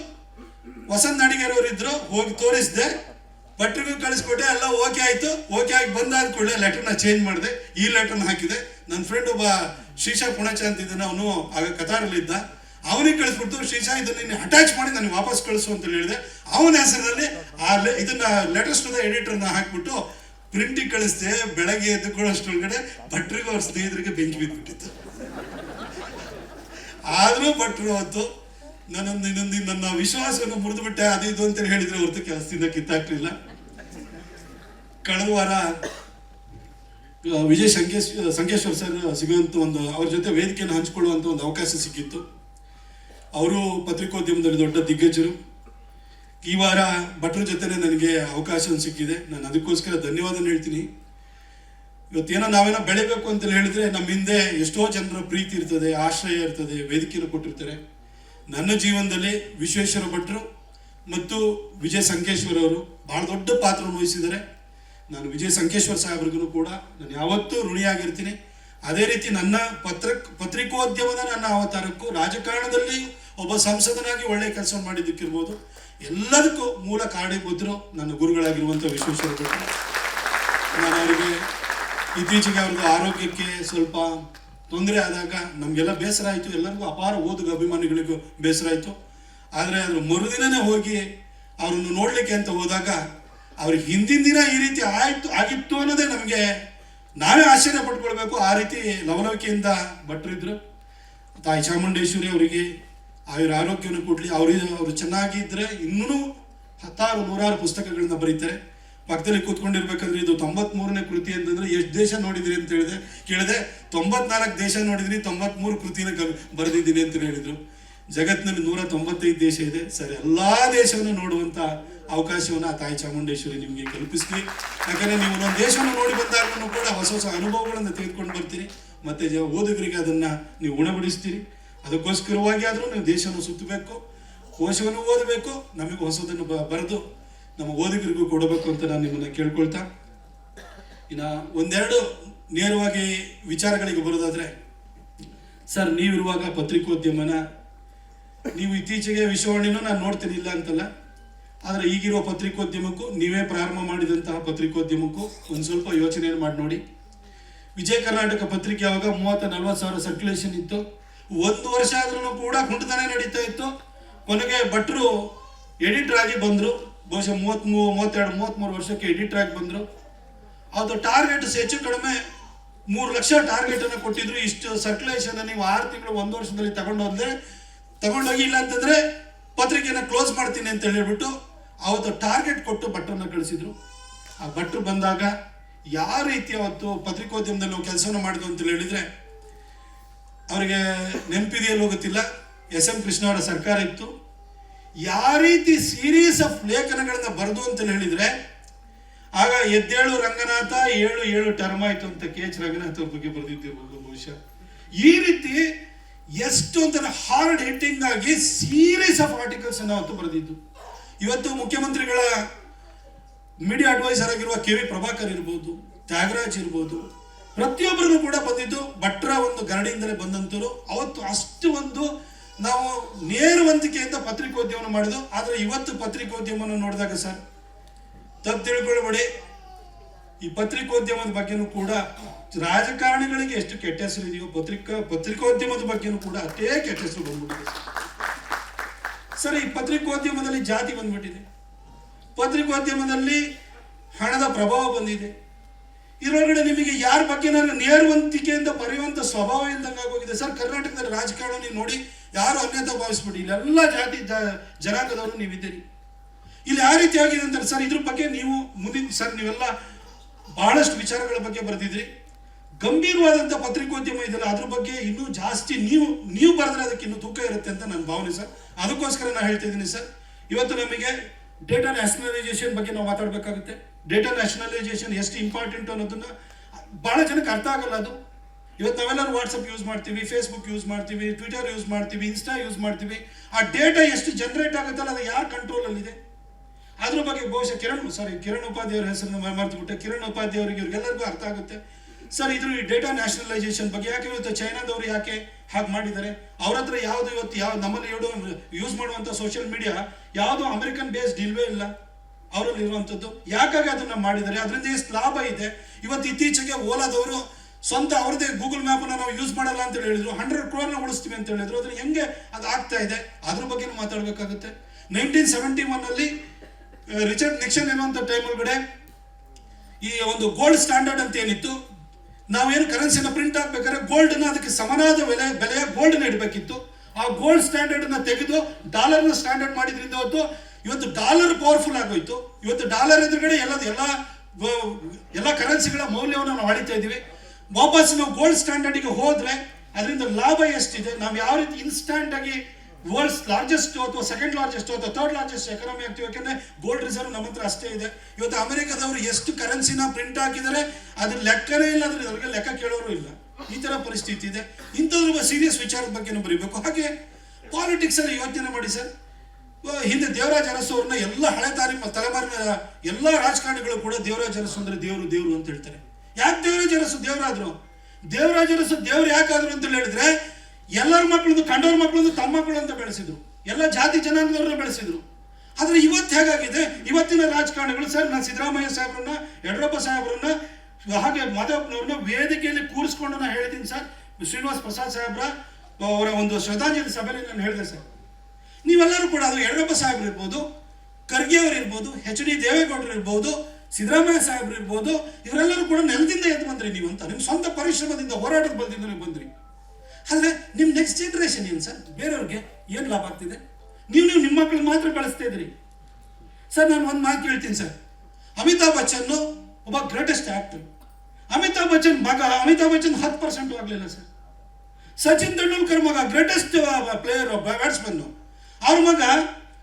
ವಸಂತ ಅಡಿಗೆರವ್ರು ಇದ್ರು ಹೋಗಿ ತೋರಿಸಿದೆ. ಭಟ್ರಿಗೂ ಕಳಿಸ್ಕೊಟ್ಟೆ, ಎಲ್ಲ ಓಕೆ ಆಯ್ತು. ಓಕೆ ಆಗಿ ಬಂದಾದ ಕೂಡಲೇ ಲೆಟರ್ನ ಚೇಂಜ್ ಮಾಡಿದೆ. ಈ ಲೆಟರ್ನ ಹಾಕಿದೆ. ನನ್ನ ಫ್ರೆಂಡ್ ಒಬ್ಬ ಶ್ರೀಶಾ ಪುಣಚ ಅಂತಿದ್ದಾನೆ ಅವನು ಆಗ ಕತಾರಲ್ಲಿದ್ದ ಅವನಿಗೆ ಕಳಿಸ್ಬಿಟ್ಟು ಶ್ರೀಶಾ ಇದನ್ನ ನೀನು ಅಟ್ಯಾಚ್ ಮಾಡಿ ನನಗೆ ವಾಪಸ್ ಕಳಿಸು ಅಂತ ಹೇಳಿದೆ. ಅವನ ಹೆಸರಲ್ಲಿ ಆ ಇದನ್ನ ಲೆಟರ್ಸ್ ಟು ದ ಎಡಿಟರ್ನ ಹಾಕ್ಬಿಟ್ಟು ಪ್ರಿಂಟಿಗೆ ಕಳಿಸ್ದೆ, ಬೆಳಗ್ಗೆ ಎದ್ದುಕೊಳ್ಳೋಷ್ಟ್ರೊಳಗಡೆ ಭಟ್ರಿಗೂ ಅವ್ರ ಸ್ನೇಹಿತರಿಗೆ ಬೆಂಕಿ ಬಿದ್ದುಬಿಟ್ಟಿತ್ತು ಆದರೂ ಭಟ್ರು ಅವತ್ತು ಇನ್ನೊಂದು ನನ್ನ ವಿಶ್ವಾಸವನ್ನು ಮುರಿದು ಬಿಟ್ಟೆ ಅದು ಇದು ಅಂತ ಹೇಳಿದ್ರೆ ಹೊರತು ಕೆಲಸದಿಂದ ಕಿತ್ತಾಕ್ಲಿಲ್ಲ ಕಳೆದ ವಾರ ವಿಜಯ್ ಸಂಕೇಶ್, ಸಂಕೇಶ್ವರ್ ಸರ್ ಸಿಗುವಂತ ಒಂದು ಅವ್ರ ಜೊತೆ ವೇದಿಕೆಯನ್ನು ಹಂಚ್ಕೊಳ್ಳುವಂಥ ಒಂದು ಅವಕಾಶ ಸಿಕ್ಕಿತ್ತು. ಅವರು ಪತ್ರಿಕೋದ್ಯಮದಲ್ಲಿ ದೊಡ್ಡ ದಿಗ್ಗಜರು. ಈ ವಾರ ಭಟ್ರ ಜೊತೆನೆ ನನಗೆ ಅವಕಾಶ ಸಿಕ್ಕಿದೆ. ನಾನು ಅದಕ್ಕೋಸ್ಕರ ಧನ್ಯವಾದ ಹೇಳ್ತೀನಿ. ಇವತ್ತೇನೋ ನಾವೇನೋ ಬೆಳಿಬೇಕು ಅಂತ ಹೇಳಿದ್ರೆ ನಮ್ಮ ಹಿಂದೆ ಎಷ್ಟೋ ಜನರ ಪ್ರೀತಿ ಇರ್ತದೆ, ಆಶ್ರಯ ಇರ್ತದೆ, ವೇದಿಕೆಯನ್ನು ಕೊಟ್ಟಿರ್ತಾರೆ. ನನ್ನ ಜೀವನದಲ್ಲಿ ವಿಶ್ವೇಶ್ವರ ಭಟ್ರು ಮತ್ತು ವಿಜಯ ಸಂಕೇಶ್ವರ ಅವರು ಬಹಳ ದೊಡ್ಡ ಪಾತ್ರ ವಹಿಸಿದ್ದಾರೆ. ನಾನು ವಿಜಯ ಸಂಕೇಶ್ವರ ಸಾಹೇಬ್ರಿಗೂ ಕೂಡ ನಾನು ಯಾವತ್ತೂ ಋಣಿಯಾಗಿರ್ತೀನಿ. ಅದೇ ರೀತಿ ನನ್ನ ಪತ್ರ ಪತ್ರಿಕೋದ್ಯಮದ ನನ್ನ ಅವತಾರಕ್ಕೂ ರಾಜಕಾರಣದಲ್ಲಿ ಒಬ್ಬ ಸಂಸದನಾಗಿ ಒಳ್ಳೆಯ ಕೆಲಸ ಮಾಡಿದ್ದಕ್ಕಿರ್ಬೋದು. ಎಲ್ಲದಕ್ಕೂ ಮೂಲ ಕಾರಣೀಭೂತರು ನನ್ನ ಗುರುಗಳಾಗಿರುವಂಥ ವಿಶ್ವೇಶ್ವರ ಭಟ್ರು ನಾನು ಅವರಿಗೆ ಇತ್ತೀಚೆಗೆ ಅವ್ರದ್ದು ಆರೋಗ್ಯಕ್ಕೆ ಸ್ವಲ್ಪ ತೊಂದರೆ ಆದಾಗ ನಮಗೆಲ್ಲ ಬೇಸರ ಆಯಿತು. ಎಲ್ಲರಿಗೂ ಅಪಾರ ಓದುಗ ಅಭಿಮಾನಿಗಳಿಗೂ ಬೇಸರ ಆಯಿತು. ಆದರೆ ಅದ್ರ ಮರುದಿನನೇ ಹೋಗಿ ಅವರನ್ನು ನೋಡಲಿಕ್ಕೆ ಅಂತ ಹೋದಾಗ ಅವ್ರಿಗೆ ಹಿಂದಿನ ದಿನ ಈ ರೀತಿ ಆಯಿತು, ಆಗಿತ್ತು ಅನ್ನೋದೇ ನಮಗೆ ನಾವೇ ಆಶ್ಚರ್ಯ ಪಟ್ಕೊಳ್ಬೇಕು. ಆ ರೀತಿ ಲವಲವಿಕೆಯಿಂದ ಭಟ್ರಿದ್ರು ತಾಯಿ ಚಾಮುಂಡೇಶ್ವರಿ ಅವರಿಗೆ ಆಯುರ ಆರೋಗ್ಯವನ್ನು ಕೊಡಲಿ. ಅವರು ಅವರು ಚೆನ್ನಾಗಿದ್ದರೆ ಇನ್ನೂ ಹತ್ತಾರು, ನೂರಾರು ಪುಸ್ತಕಗಳನ್ನ ಬರೀತಾರೆ. ಪಕ್ಕದಲ್ಲಿ ಕೂತ್ಕೊಂಡಿರ್ಬೇಕಂದ್ರೆ ಇದು ತೊಂಬತ್ಮೂರನೇ ಕೃತಿ ಅಂತಂದ್ರೆ ಎಷ್ಟು ದೇಶ ನೋಡಿದಿರಿ ಅಂತ ಹೇಳಿದೆ. ಕೇಳಿದೆ, ತೊಂಬತ್ನಾಲ್ಕು ದೇಶ ನೋಡಿದ್ರಿ, ತೊಂಬತ್ಮೂರು ಕೃತಿನ ಬರೆದಿದ್ದೀನಿ ಅಂತ ಹೇಳಿದರು. ಜಗತ್ತಿನಲ್ಲಿ ನೂರ ತೊಂಬತ್ತೈದು ದೇಶ ಇದೆ. ಸರ್, ಎಲ್ಲಾ ದೇಶವನ್ನು ನೋಡುವಂತ ಅವಕಾಶವನ್ನು ಆ ತಾಯಿ ಚಾಮುಂಡೇಶ್ವರಿ ನಿಮಗೆ ಕಲ್ಪಿಸ್ತೀನಿ. ಯಾಕಂದರೆ ನೀವು ಒಂದೊಂದು ದೇಶವನ್ನು ನೋಡಿ ಬಂದಾಗಲೂ ಕೂಡ ಹೊಸ ಹೊಸ ಅನುಭವಗಳನ್ನು ತೆಗೆದುಕೊಂಡು ಬರ್ತೀರಿ. ಮತ್ತೆ ಓದುಗರಿಗೆ ಅದನ್ನ ನೀವು ಉಣಬಡಿಸ್ತೀರಿ. ಅದಕ್ಕೋಸ್ಕರವಾಗಿ ಆದರೂ ನೀವು ದೇಶವನ್ನು ಸುತ್ತಬೇಕು, ಕೋಶವನ್ನು ಓದಬೇಕು, ನಮಗೆ ಹೊಸದನ್ನು ಬರೆದು ನಮ್ಮ ಓದುಗರಿಗೂ ಕೊಡಬೇಕು ಅಂತ ನಾನು ನಿಮ್ಮನ್ನು ಕೇಳ್ಕೊಳ್ತಾ. ಇನ್ನು ಒಂದೆರಡು ನೇರವಾಗಿ ವಿಚಾರಗಳಿಗೆ ಬರೋದಾದರೆ, ಸರ್, ನೀವಿರುವಾಗ ಪತ್ರಿಕೋದ್ಯಮನ, ನೀವು ಇತ್ತೀಚೆಗೆ ವಿಶ್ವವಾಣಿನೂ ನಾನು ನೋಡ್ತೀನಿ, ಇಲ್ಲ ಅಂತಲ್ಲ, ಆದರೆ ಈಗಿರುವ ಪತ್ರಿಕೋದ್ಯಮಕ್ಕೂ, ನೀವೇ ಪ್ರಾರಂಭ ಮಾಡಿದಂತಹ ಪತ್ರಿಕೋದ್ಯಮಕ್ಕೂ ಒಂದು ಸ್ವಲ್ಪ ಯೋಚನೆಯನ್ನು ಮಾಡಿ ನೋಡಿ. ವಿಜಯ ಕರ್ನಾಟಕ ಪತ್ರಿಕೆ ಯಾವಾಗ ಮೂವತ್ತ ನಲ್ವತ್ತು ಸಾವಿರ ಸರ್ಕ್ಯುಲೇಷನ್ ಇತ್ತು ಒಂದು ವರ್ಷ ಆದ್ರೂ ಕೂಡ ಕುಂಟತನ ನಡೀತಾ ಇತ್ತು. ಕೊನೆಗೆ ಭಟ್ರು ಎಡಿಟರ್ ಆಗಿ ಬಂದರು. ಬಹುಶಃ ಮೂವತ್ತ್ಮೂ ಮೂವತ್ತೆರಡು ಮೂವತ್ತ್ಮೂರು ವರ್ಷಕ್ಕೆ ಎಡಿಟರ್ ಆಗಿ ಬಂದರು. ಅದು ಟಾರ್ಗೆಟ್ ಹೆಚ್ಚು ಕಡಿಮೆ ಮೂರು ಲಕ್ಷ ಟಾರ್ಗೆಟ್ ಅನ್ನು ಕೊಟ್ಟಿದ್ರು. ಇಷ್ಟು ಸರ್ಕ್ಯುಲೇಷನ್ ನೀವು ಆರು ತಿಂಗಳು ಒಂದು ವರ್ಷದಲ್ಲಿ ತಗೊಂಡೋದ್ರೆ, ತಗೊಂಡೋಗಿ ಇಲ್ಲ ಅಂತಂದ್ರೆ ಪತ್ರಿಕೆನ ಕ್ಲೋಸ್ ಮಾಡ್ತೀನಿ ಅಂತ ಹೇಳಿಬಿಟ್ಟು ಅವತ್ತು ಟಾರ್ಗೆಟ್ ಕೊಟ್ಟು ಭಟ್ರನ್ನ ಕಳಿಸಿದ್ರು. ಆ ಭಟ್ರು ಬಂದಾಗ, ಯಾವ ರೀತಿ ಅವತ್ತು ಪತ್ರಿಕೋದ್ಯಮದಲ್ಲಿ ನಾವು ಕೆಲಸವನ್ನು ಮಾಡಿದ್ವು ಅಂತ ಹೇಳಿದ್ರೆ ಅವರಿಗೆ ನೆನಪಿದೆಯಲ್ಲಿ ಹೋಗುತ್ತಿಲ್ಲ ಎಸ್ ಎಂ ಕೃಷ್ಣ ಅವರ ಸರ್ಕಾರ ಇತ್ತು. ಯಾವ ರೀತಿ ಸೀರೀಸ್ ಆಫ್ ಲೇಖನಗಳನ್ನು ಬರೆದು ಅಂತ ಹೇಳಿದ್ರೆ, ಆಗ ಎದ್ದೇಳು ರಂಗನಾಥ, ಏಳು ಏಳು ಟರ್ಮ್ ಆಯ್ತು ಅಂತ ಕೆ ಎಚ್ ರಂಗನಾಥ್ ಬಗ್ಗೆ ಬರೆದಿದ್ದಿರ್ಬೋದು ಬಹುಶಃ. ಈ ರೀತಿ ಎಷ್ಟು ಅಂತ ಹಾರ್ಡ್ ಹಿಟ್ಟಿಂಗ್ ಆಗಿ ಸೀರೀಸ್ ಆಫ್ ಆರ್ಟಿಕಲ್ಸ್ ಅನ್ನು ಅವತ್ತು ಬರೆದಿದ್ದು. ಇವತ್ತು ಮುಖ್ಯಮಂತ್ರಿಗಳ ಮೀಡಿಯಾ ಅಡ್ವೈಸರ್ ಆಗಿರುವ ಕೆ ವಿ ಪ್ರಭಾಕರ್ ಇರ್ಬೋದು, ತ್ಯಾಗರಾಜ್ ಇರ್ಬೋದು ಪ್ರತಿಯೊಬ್ಬರಿಗೂ ಕೂಡ ಬಂದಿದ್ದು ಭಟ್ರ ಒಂದು ಗರಡಿಯಿಂದಲೇ ಬಂದಂತರು ಅವತ್ತು ಅಷ್ಟು ಒಂದು ನಾವು ನೇರವಂತಿಕೆಯಿಂದ ಪತ್ರಿಕೋದ್ಯಮವನ್ನು ಮಾಡಿದ್ದು. ಆದರೆ ಇವತ್ತು ಪತ್ರಿಕೋದ್ಯಮವನ್ನು ನೋಡಿದಾಗ ಸರ್, ತಪ್ಪು ತಿಳ್ಕೊಳ್ಬೇಡಿ. ಈ ಪತ್ರಿಕೋದ್ಯಮದ ಬಗ್ಗೆನೂ ಕೂಡ ರಾಜಕಾರಣಿಗಳಿಗೆ ಎಷ್ಟು ಕೆಟ್ಟ ಹೆಸರು ಇದೆಯೋ, ಪತ್ರಿಕಾ, ಪತ್ರಿಕೋದ್ಯಮದ ಬಗ್ಗೆನೂ ಕೂಡ ಅಷ್ಟೇ ಕೆಟ್ಟ ಹೆಸರು ಬಂದ್ಬಿಟ್ಟಿದೆ. ಸರ್, ಈ ಪತ್ರಿಕೋದ್ಯಮದಲ್ಲಿ ಜಾತಿ ಬಂದ್ಬಿಟ್ಟಿದೆ. ಪತ್ರಿಕೋದ್ಯಮದಲ್ಲಿ ಹಣದ ಪ್ರಭಾವ ಬಂದಿದೆ. ಇದರೊಳಗಡೆ ನಿಮಗೆ ಯಾರ ಬಗ್ಗೆ ನಾನು ನೇರವಂತಿಕೆಯಿಂದ ಬರೆಯುವಂತ ಸ್ವಭಾವ ಇಲ್ದಂಗೆ ಆಗೋಗಿದೆ. ಸರ್, ಕರ್ನಾಟಕದಲ್ಲಿ ರಾಜಕಾರಣ ನೀವು ನೋಡಿ, ಯಾರು ಅನ್ಯತಾ ಭಾವಿಸ್ಬಿಡಿ. ಇಲ್ಲೆಲ್ಲ ಜಾತಿ ಜನಾಂಗದವರು ನೀವಿದ್ದೀರಿ. ಇಲ್ಲಿ ಯಾವ ರೀತಿ ಆಗಿದೆ ಅಂತಾರೆ ಸರ್, ಇದ್ರ ಬಗ್ಗೆ ನೀವು ಮುಂದಿನ, ಸರ್, ನೀವೆಲ್ಲ ಬಹಳಷ್ಟು ವಿಚಾರಗಳ ಬಗ್ಗೆ ಬರೆದಿದ್ರಿ ಗಂಭೀರವಾದಂಥ ಪತ್ರಿಕೋದ್ಯಮ ಇದೆಯಲ್ಲ, ಅದ್ರ ಬಗ್ಗೆ ಇನ್ನೂ ಜಾಸ್ತಿ ನೀವು ನೀವು ಬರೆದ್ರೆ ಅದಕ್ಕೆ ಇನ್ನೂ ತೂಕ ಇರುತ್ತೆ ಅಂತ ನನ್ನ ಭಾವನೆ ಸರ್. ಅದಕ್ಕೋಸ್ಕರ ನಾನು ಹೇಳ್ತಿದ್ದೀನಿ ಸರ್. ಇವತ್ತು ನಮಗೆ ಡೇಟಾ ನ್ಯಾಷನಲೈಸೇಷನ್ ಬಗ್ಗೆ ನಾವು ಮಾತಾಡಬೇಕಾಗುತ್ತೆ. ಡೇಟಾ ನ್ಯಾಷನಲೈಸೇಷನ್ ಎಷ್ಟು ಇಂಪಾರ್ಟೆಂಟ್ ಅನ್ನೋದನ್ನ ಬಹಳ ಜನಕ್ಕೆ ಅರ್ಥ ಆಗಲ್ಲ ಅದು. ಇವತ್ತು ನಾವೆಲ್ಲರೂ ವಾಟ್ಸಪ್ ಯೂಸ್ ಮಾಡ್ತೀವಿ ಫೇಸ್ಬುಕ್ ಯೂಸ್ ಮಾಡ್ತೀವಿ ಟ್ವಿಟರ್ ಯೂಸ್ ಮಾಡ್ತೀವಿ ಇನ್ಸ್ಟಾ ಯೂಸ್ ಮಾಡ್ತೀವಿ. ಆ ಡೇಟಾ ಎಷ್ಟು ಜನರೇಟ್ ಆಗುತ್ತಲ್ಲ ಅದು ಯಾರ ಕಂಟ್ರೋಲಲ್ಲಿದೆ ಅದ್ರ ಬಗ್ಗೆ ಬಹುಶಃ ಕಿರಣ್ ಸಾರಿ ಕಿರಣ್ ಉಪಾಧ್ಯಾಯ ಹೆಸರನ್ನು ಮರೆತುಬಿಟ್ಟೆ. ಕಿರಣ್ ಉಪಾಧ್ಯಾಯ ಅವರಿಗೆ ಇವ್ರಿಗೆಲ್ಲರಿಗೂ ಅರ್ಥ ಆಗುತ್ತೆ. ಸರ್ ಇದ್ರ ಡೇಟಾ ನ್ಯಾಷನಲೈಸೇಷನ್ ಬಗ್ಗೆ ಯಾಕೆ ಇವತ್ತು ಚೈನಾದವರು ಯಾಕೆ ಹಾಗೆ ಮಾಡಿದ್ದಾರೆ. ಅವ್ರ ಹತ್ರ ಯಾವುದು ಇವತ್ತು ಯಾವ ನಮ್ಮಲ್ಲಿ ಇಡೋ ಯೂಸ್ ಮಾಡುವಂಥ ಸೋಷಿಯಲ್ ಮೀಡಿಯಾ ಯಾವುದು ಅಮೆರಿಕನ್ ಬೇಸ್ಡ್ ಇಲ್ವೇ ಇಲ್ಲ. ಅವರಲ್ಲಿ ಇರುವಂಥದ್ದು ಯಾಕಾಗಿ ಅದನ್ನ ಮಾಡಿದ್ದಾರೆ? ಅದರಿಂದ ಎಷ್ಟು ಲಾಭ ಇದೆ? ಇವತ್ತು ಇತ್ತೀಚೆಗೆ ಓಲಾದವರು ಸ್ವಂತ ಅವ್ರದೇ ಗೂಗಲ್ ಮ್ಯಾಪನ್ನು ನಾವು ಯೂಸ್ ಮಾಡಲ್ಲ ಅಂತ ಹೇಳಿದ್ರು. ಹಂಡ್ರೆಡ್ ಕ್ರೋರ್ನ ಉಳಿಸ್ತೀವಿ ಅಂತ ಹೇಳಿದ್ರು. ಅದ್ರ ಹೆಂಗೆ ಅದು ಆಗ್ತಾ ಇದೆ? ಅದ್ರ ಬಗ್ಗೆ ಮಾತಾಡಬೇಕಾಗುತ್ತೆ. ನೈನ್ಟೀನ್ ಸೆವೆಂಟಿ ಒನ್ನಲ್ಲಿ ರಿಚರ್ಡ್ ನಿಕ್ಷನ್ ಎನ್ನುವಂಥ ಟೈಮ್ ಒಳಗಡೆ ಈ ಒಂದು ಗೋಲ್ಡ್ ಸ್ಟ್ಯಾಂಡರ್ಡ್ ಅಂತ ಏನಿತ್ತು? ನಾವೇನು ಕರೆನ್ಸಿನ ಪ್ರಿಂಟ್ ಆಗ್ಬೇಕಾದ್ರೆ ಗೋಲ್ಡ್ನ ಅದಕ್ಕೆ ಸಮನಾದ ಬೆಲೆ, ಬೆಲೆಯ ಗೋಲ್ಡ್ನ ಇಡಬೇಕಿತ್ತು. ಆ ಗೋಲ್ಡ್ ಸ್ಟ್ಯಾಂಡರ್ಡ್ನ ತೆಗೆದು ಡಾಲರ್ನ ಸ್ಟ್ಯಾಂಡರ್ಡ್ ಮಾಡಿದ್ರಿಂದ ಇವತ್ತು ಇವತ್ತು ಡಾಲರ್ ಪವರ್ಫುಲ್ ಆಗೋಯ್ತು. ಇವತ್ತು ಡಾಲರ್ ಎದುರುಗಡೆ ಎಲ್ಲ ಎಲ್ಲ ಎಲ್ಲ ಕರೆನ್ಸಿಗಳ ಮೌಲ್ಯವನ್ನು ನಾವು ಅಳಿತಾ ಇದ್ದೀವಿ. ವಾಪಸ್ ನಾವು ಗೋಲ್ಡ್ ಸ್ಟ್ಯಾಂಡರ್ಡಿಗೆ ಹೋದರೆ, ಅದರಿಂದ ಲಾಭ ಎಷ್ಟಿದೆ? ನಾವು ಯಾವ ರೀತಿ ಇನ್ಸ್ಟ್ಯಾಂಟ್ ಆಗಿ ವರ್ಲ್ಡ್ಸ್ ಲಾರ್ಜೆಸ್ಟ್ ಅಥವಾ ಸೆಕೆಂಡ್ ಲಾರ್ಜೆಸ್ಟ್ ಅಥವಾ ಥರ್ಡ್ ಲಾರ್ಜೆಸ್ಟ್ ಎಕನಾಮಿ ಆಗ್ತೀವಿ. ಯಾಕಂದ್ರೆ ಗೋಲ್ಡ್ ರಿಸರ್ವ್ ನಮ್ಮ ಹತ್ರ ಅಷ್ಟೇ ಇದೆ. ಇವತ್ತು ಅಮೆರಿಕದವರು ಎಷ್ಟು ಕರೆನ್ಸಿನ ಪ್ರಿಂಟ್ ಹಾಕಿದ್ದಾರೆ, ಅದ್ರ ಲೆಕ್ಕನೇ ಇಲ್ಲ. ಅದ್ರ ಅವ್ರಿಗೆ ಲೆಕ್ಕ ಕೇಳೋರು ಇಲ್ಲ. ಈ ತರ ಪರಿಸ್ಥಿತಿ ಇದೆ. ಇಂಥದ್ರ ಸೀರಿಯಸ್ ವಿಚಾರದ ಬಗ್ಗೆ ಬರೀಬೇಕು. ಹಾಗೆ ಪಾಲಿಟಿಕ್ಸ್ ಅಲ್ಲಿ ಯೋಚನೆ ಮಾಡಿ ಸರ್. ಹಿಂದೆ ದೇವರಾಜ ಅರಸು ಅವ್ರನ್ನ ಎಲ್ಲ ಹಳೆ ತಾರಿ ತಲೆಮಾರಿನ ಎಲ್ಲ ರಾಜಕಾರಣಿಗಳು ಕೂಡ ದೇವರಾಜ ಅರಸು ಅಂದ್ರೆ ದೇವರು ದೇವರು ಅಂತ ಹೇಳ್ತಾರೆ. ಯಾಕೆ ದೇವರಾಜ ಅರಸು ದೇವರಾದ್ರು? ದೇವರಾಜ ಅರಸು ದೇವ್ರು ಯಾಕಾದ್ರು ಅಂತ ಹೇಳಿದ್ರೆ ಎಲ್ಲರ ಮಕ್ಕಳನ್ನು ಕಂಡವ್ರ ಮಕ್ಕಳದ್ದು ತಮ್ಮ ಮಕ್ಕಳು ಅಂತ ಬೆಳೆಸಿದ್ರು. ಎಲ್ಲ ಜಾತಿ ಜನಾಂಗದವ್ರನ್ನ ಬೆಳೆಸಿದ್ರು. ಆದರೆ ಇವತ್ತು ಹೇಗಾಗಿದೆ? ಇವತ್ತಿನ ರಾಜಕಾರಣಿಗಳು ಸರ್ ನಾನು ಸಿದ್ದರಾಮಯ್ಯ ಸಾಹೇಬ್ರನ್ನ ಯಡಿಯೂರಪ್ಪ ಸಾಹೇಬ್ರನ್ನ, ಹಾಗೆ ಮಾಧವಪ್ಪನವ್ರನ್ನ ವೇದಿಕೆಯಲ್ಲಿ ಕೂರಿಸ್ಕೊಂಡು ನಾನು ಹೇಳಿದ್ದೀನಿ ಸರ್. ಶ್ರೀನಿವಾಸ್ ಪ್ರಸಾದ್ ಸಾಹೇಬ್ರ, ಅವರ ಒಂದು ಶ್ರದ್ಧಾಂಜಲಿ ಸಭೆಯಲ್ಲಿ ನಾನು ಹೇಳಿದೆ ಸರ್. ನೀವೆಲ್ಲರೂ ಕೂಡ ಅದು ಯಡಿಯೂರಪ್ಪ ಸಾಹೇಬ್ರು ಇರ್ಬೋದು ಖರ್ಗೆ ಅವರು ಇರ್ಬೋದು, ಎಚ್ ಡಿ ದೇವೇಗೌಡರು ಇರ್ಬೋದು, ಸಿದ್ದರಾಮಯ್ಯ ಸಾಹೇಬ್ರು ಇರ್ಬೋದು, ಇವರೆಲ್ಲರೂ ಕೂಡ ನೆಲದಿಂದ ಎದ್ದು ಬಂದ್ರಿ ನೀವು ಅಂತ ನಿಮ್ಮ ಸ್ವಂತ ಪರಿಶ್ರಮದಿಂದ ಹೋರಾಟಕ್ಕೆ ಬಂದಿದ್ದು ನೀವು ಬಂದ್ರಿ. ಆದರೆ ನಿಮ್ಮ ನೆಕ್ಸ್ಟ್ ಜನರೇಷನ್ ಏನು ಸರ್? ಬೇರೆಯವ್ರಿಗೆ ಏನು ಲಾಭ ಆಗ್ತಿದೆ? ನೀವು ನೀವು ನಿಮ್ಮ ಮಕ್ಕಳು ಮಾತ್ರ ಕಳಿಸ್ತಾ ಇದ್ರಿ ಸರ್, ನಾನು ಒಂದು ಮಾತು ಕೇಳ್ತೀನಿ ಸರ್. ಅಮಿತಾಬ್ ಬಚ್ಚನ್ ಒಬ್ಬ ಗ್ರೇಟೆಸ್ಟ್ ಆಕ್ಟರ್ ಅಮಿತಾಬ್ ಬಚ್ಚನ್ ಮಗ ಅಮಿತಾಬ್ ಬಚ್ಚನ್ ಹತ್ತು ಪರ್ಸೆಂಟ್ ಆಗಲಿಲ್ಲ ಸರ್. ಸಚಿನ್ ತೆಂಡೂಲ್ಕರ್ ಮಗ ಗ್ರೇಟೆಸ್ಟ್ ಪ್ಲೇಯರ್ ಬ್ಯಾಟ್ಸ್ಮನ್ ಅವ್ರ ಮಗ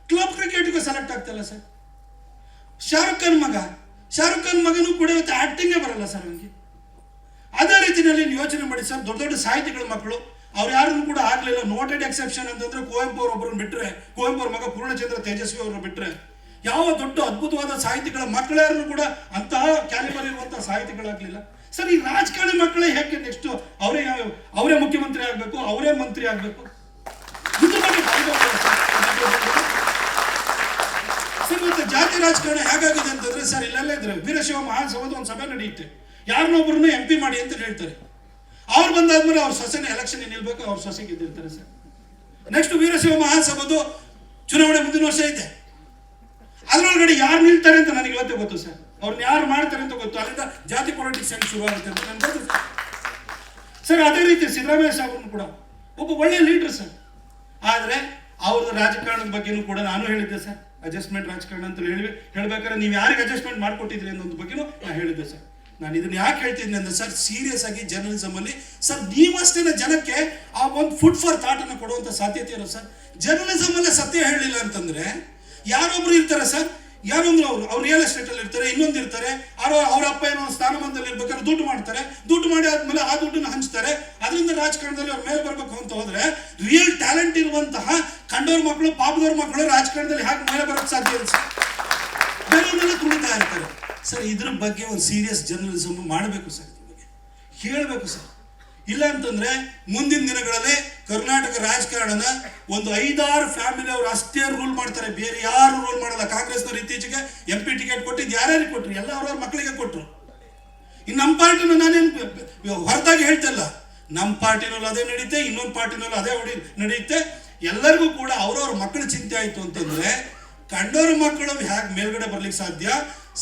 ಕ್ಲಬ್ ಕ್ರಿಕೆಟ್ಗೆ ಸೆಲೆಕ್ಟ್ ಆಗ್ತಲ್ಲ ಸರ್. ಶಾರುಖ್ ಖಾನ್ ಮಗ, ಶಾರುಖ್ ಖಾನ್ ಮಗನೂ ಕೂಡ ಇವತ್ತು ಆ್ಯಕ್ಟಿಂಗೇ ಬರಲ್ಲ ಸರ್ ಅವನಿಗೆ. ಅದೇ ರೀತಿಯಲ್ಲಿ ಯೋಚನೆ ಮಾಡಿ ಸರ್, ದೊಡ್ಡ ದೊಡ್ಡ ಸಾಹಿತಿಗಳ ಮಕ್ಕಳು ಅವ್ರು ಯಾರನ್ನು ಕೂಡ ಆಗ್ಲಿಲ್ಲ. ನೋಟೆಡ್ ಎಕ್ಸೆಪ್ಷನ್ ಅಂತಂದ್ರೆ ಕುವೆಂಪು ಒಬ್ಬರನ್ನ ಬಿಟ್ರೆ ಕುವೆಂಪು ಅವ್ರ ಮಗ ಪೂರ್ಣಚಂದ್ರ ತೇಜಸ್ವಿ ಅವ್ರನ್ನ ಬಿಟ್ಟರೆ ಯಾವ ದೊಡ್ಡ ಅದ್ಭುತವಾದ ಸಾಹಿತಿಗಳ ಮಕ್ಕಳ್ಯಾರನ್ನು ಕೂಡ ಅಂತಹ ಕ್ಯಾಲಿಬರ್ ಇರುವಂತಹ ಸಾಹಿತಿಗಳಾಗ್ಲಿಲ್ಲ ಸರ್, ಈ ರಾಜಕಾರಣಿ ಮಕ್ಕಳೇ ಹೇಗೆ ನೆಕ್ಸ್ಟ್ ಅವರೇ ಅವರೇ ಮುಖ್ಯಮಂತ್ರಿ ಆಗಬೇಕು, ಅವರೇ ಮಂತ್ರಿ ಆಗಬೇಕು? ಸರ್. ಸರ್ ಜಾತಿ ರಾಜಕಾರಣ ಹೇಗಾಗಿದೆ ಅಂತಂದ್ರೆ ಸರ್, ಇಲ್ಲೆಲ್ಲ ಇದ್ರೆ ವೀರಶಿವ ಮಹಾಸಭಾದ ಒಂದು ಸಭೆ ನಡೆಯುತ್ತೆ. ಯಾರನ್ನೊಬ್ಬರನ್ನ ಎಂ ಪಿ ಮಾಡಿ ಅಂತ ಹೇಳ್ತಾರೆ. ಅವ್ರು ಬಂದಾದ್ಮೇಲೆ ಅವ್ರ ಸೊಸೆನ ಎಲೆಕ್ಷನ್ ನಿಲ್ಬೇಕು, ಅವ್ರ ಸೊಸೆ ಗೆದ್ದಿರ್ತಾರೆ ಸರ್. ನೆಕ್ಸ್ಟ್ ವೀರಶಿವ ಮಹಾಸಭದ್ದು ಚುನಾವಣೆ ಮುಂದಿನ ವರ್ಷ ಇದೆ ಅದರೊಳಗಡೆ ಯಾರು ನಿಲ್ತಾರೆ ಅಂತ ನನಗೆ ಇವತ್ತೇ ಗೊತ್ತು ಸರ್. ಅವ್ರನ್ನ ಯಾರು ಮಾಡ್ತಾರೆ ಅಂತ ಗೊತ್ತು. ಅಲ್ಲಿಂದ ಜಾತಿ ಪಾಲಿಟಿಕ್ಸ್ ಹೆಂಗೆ ಶುರು ಆಗುತ್ತೆ ಅಂತ ನನಗೆ ಗೊತ್ತು ಸರ್. ಅದೇ ರೀತಿ ಸಿದ್ದರಾಮಯ್ಯ ಸಾಹೇಬ್ರನ್ನು ಕೂಡ ಒಬ್ಬ ಒಳ್ಳೆಯ ಲೀಡರ್ ಸರ್. ಆದರೆ ಅವ್ರದ್ದು ರಾಜಕಾರಣದ ಬಗ್ಗೆನೂ ಕೂಡ ನಾನು ಹೇಳಿದ್ದೆ ಸರ್. ಅಡ್ಜಸ್ಟ್ಮೆಂಟ್ ರಾಜಕಾರಣ ಅಂತ ಹೇಳಿ ಹೇಳ್ಬೇಕಾದ್ರೆ ನೀವು ಯಾರಿಗೆ ಅಡ್ಜಸ್ಟ್ಮೆಂಟ್ ಮಾಡ್ಕೊಟ್ಟಿದ್ರಿ ಅನ್ನೋದ್ರ ಬಗ್ಗೆನೂ ನಾನು ಹೇಳಿದ್ದೆ ಸರ್. ನಾನು ಇದನ್ನ ಯಾಕೆ ಹೇಳ್ತಿದ್ದೀನಿ ಅಂದ್ರೆ ಸರ್ ಸೀರಿಯಸ್ ಆಗಿ ಜರ್ನಲಿಸಮ್ ಅಲ್ಲಿ, ಸರ್ ನೀವಷ್ಟೇನ ಜನಕ್ಕೆ ಆ ಒಂದು ಫುಡ್ ಫಾರ್ ಥಾಟ್ ಅನ್ನು ಕೊಡುವಂತ ಸಾಧ್ಯತೆ ಇರೋ ಸರ್. ಜರ್ನಲಿಸಮ್ ಅಲ್ಲೇ ಸತ್ಯ ಹೇಳಿಲ್ಲ ಅಂತಂದ್ರೆ ಯಾರೊಬ್ರು ಇರ್ತಾರೆ ಸರ್? ಯಾರೊಂದು ಅವ್ರು? ಅವ್ರು ರಿಯಲ್ ಎಸ್ಟೇಟ್ ಅಲ್ಲಿ ಇರ್ತಾರೆ, ಇನ್ನೊಂದು ಇರ್ತಾರೆ, ಅವ್ರ ಅವ್ರ ಅಪ್ಪ ಏನೋ ಸ್ಥಾನಮಾನದಲ್ಲಿ ಇರ್ಬೇಕಾದ್ರೆ ದುಡ್ಡು ಮಾಡ್ತಾರೆ. ದುಡ್ಡು ಮಾಡಿ ಆದ್ಮೇಲೆ ಆ ದುಡ್ಡನ್ನು ಹಂಚ್ತಾರೆ. ಅದರಿಂದ ರಾಜಕಾರಣದಲ್ಲಿ ಅವ್ರ ಮೇಲೆ ಬರ್ಬೇಕು ಅಂತ ಹೋದ್ರೆ ರಿಯಲ್ ಟ್ಯಾಲೆಂಟ್ ಇರುವಂತಹ ಕಂಡೋರ್ ಮಕ್ಕಳು, ಪಾಪದವ್ರ ಮಕ್ಕಳು ರಾಜಕಾರಣದಲ್ಲಿ ಹಾಗೆ ಮೇಲೆ ಬರೋಕ್ಕೆ ಸಾಧ್ಯ ಇಲ್ಲ ಸರ್. ಬೇರೆಯವರೆಲ್ಲ ತುಂಬಿತಾ ಇರ್ತಾರೆ. ಸರ್, ಇದ್ರ ಬಗ್ಗೆ ಒಂದು ಸೀರಿಯಸ್ ಜರ್ನಲಿಸಮ್ ಮಾಡಬೇಕು ಸರ್ ಹೇಳಬೇಕು ಸರ್. ಇಲ್ಲ ಅಂತಂದ್ರೆ ಮುಂದಿನ ದಿನಗಳಲ್ಲಿ ಕರ್ನಾಟಕ ರಾಜಕಾರಣನ ಒಂದು ಐದಾರು ಫ್ಯಾಮಿಲಿ ಅವರು ಅಷ್ಟೇ ರೂಲ್ ಮಾಡ್ತಾರೆ. ಬೇರೆ ಯಾರು ರೂಲ್ ಮಾಡಲ್ಲ. ಕಾಂಗ್ರೆಸ್ನವ್ರು ಇತ್ತೀಚೆಗೆ ಎಂ ಪಿ ಟಿಕೆಟ್ ಕೊಟ್ಟಿದ್ದು ಯಾರ್ಯಾರಿಗೆ ಕೊಟ್ರು? ಎಲ್ಲ ಅವ್ರವ್ರ ಮಕ್ಕಳಿಗೆ ಕೊಟ್ರು. ಇನ್ನು ನಮ್ಮ ಪಾರ್ಟಿನ ನಾನೇನು ಹೊರತಾಗಿ ಹೇಳ್ತಲ್ಲ ನಮ್ಮ ಪಾರ್ಟಿನಲ್ಲಿ ಅದೇ ನಡೀತೆ, ಇನ್ನೊಂದು ಪಾರ್ಟಿನಲ್ಲಿ ಅದೇ ಹೊಡಿ ನಡೆಯುತ್ತೆ ಎಲ್ಲರಿಗೂ ಕೂಡ ಅವ್ರವ್ರ ಮಕ್ಕಳ ಚಿಂತೆ ಆಯಿತು ಅಂತಂದ್ರೆ ಕಂಡೋರ ಮಕ್ಕಳು ಹೇಗೆ ಮೇಲ್ಗಡೆ ಬರ್ಲಿಕ್ಕೆ ಸಾಧ್ಯ?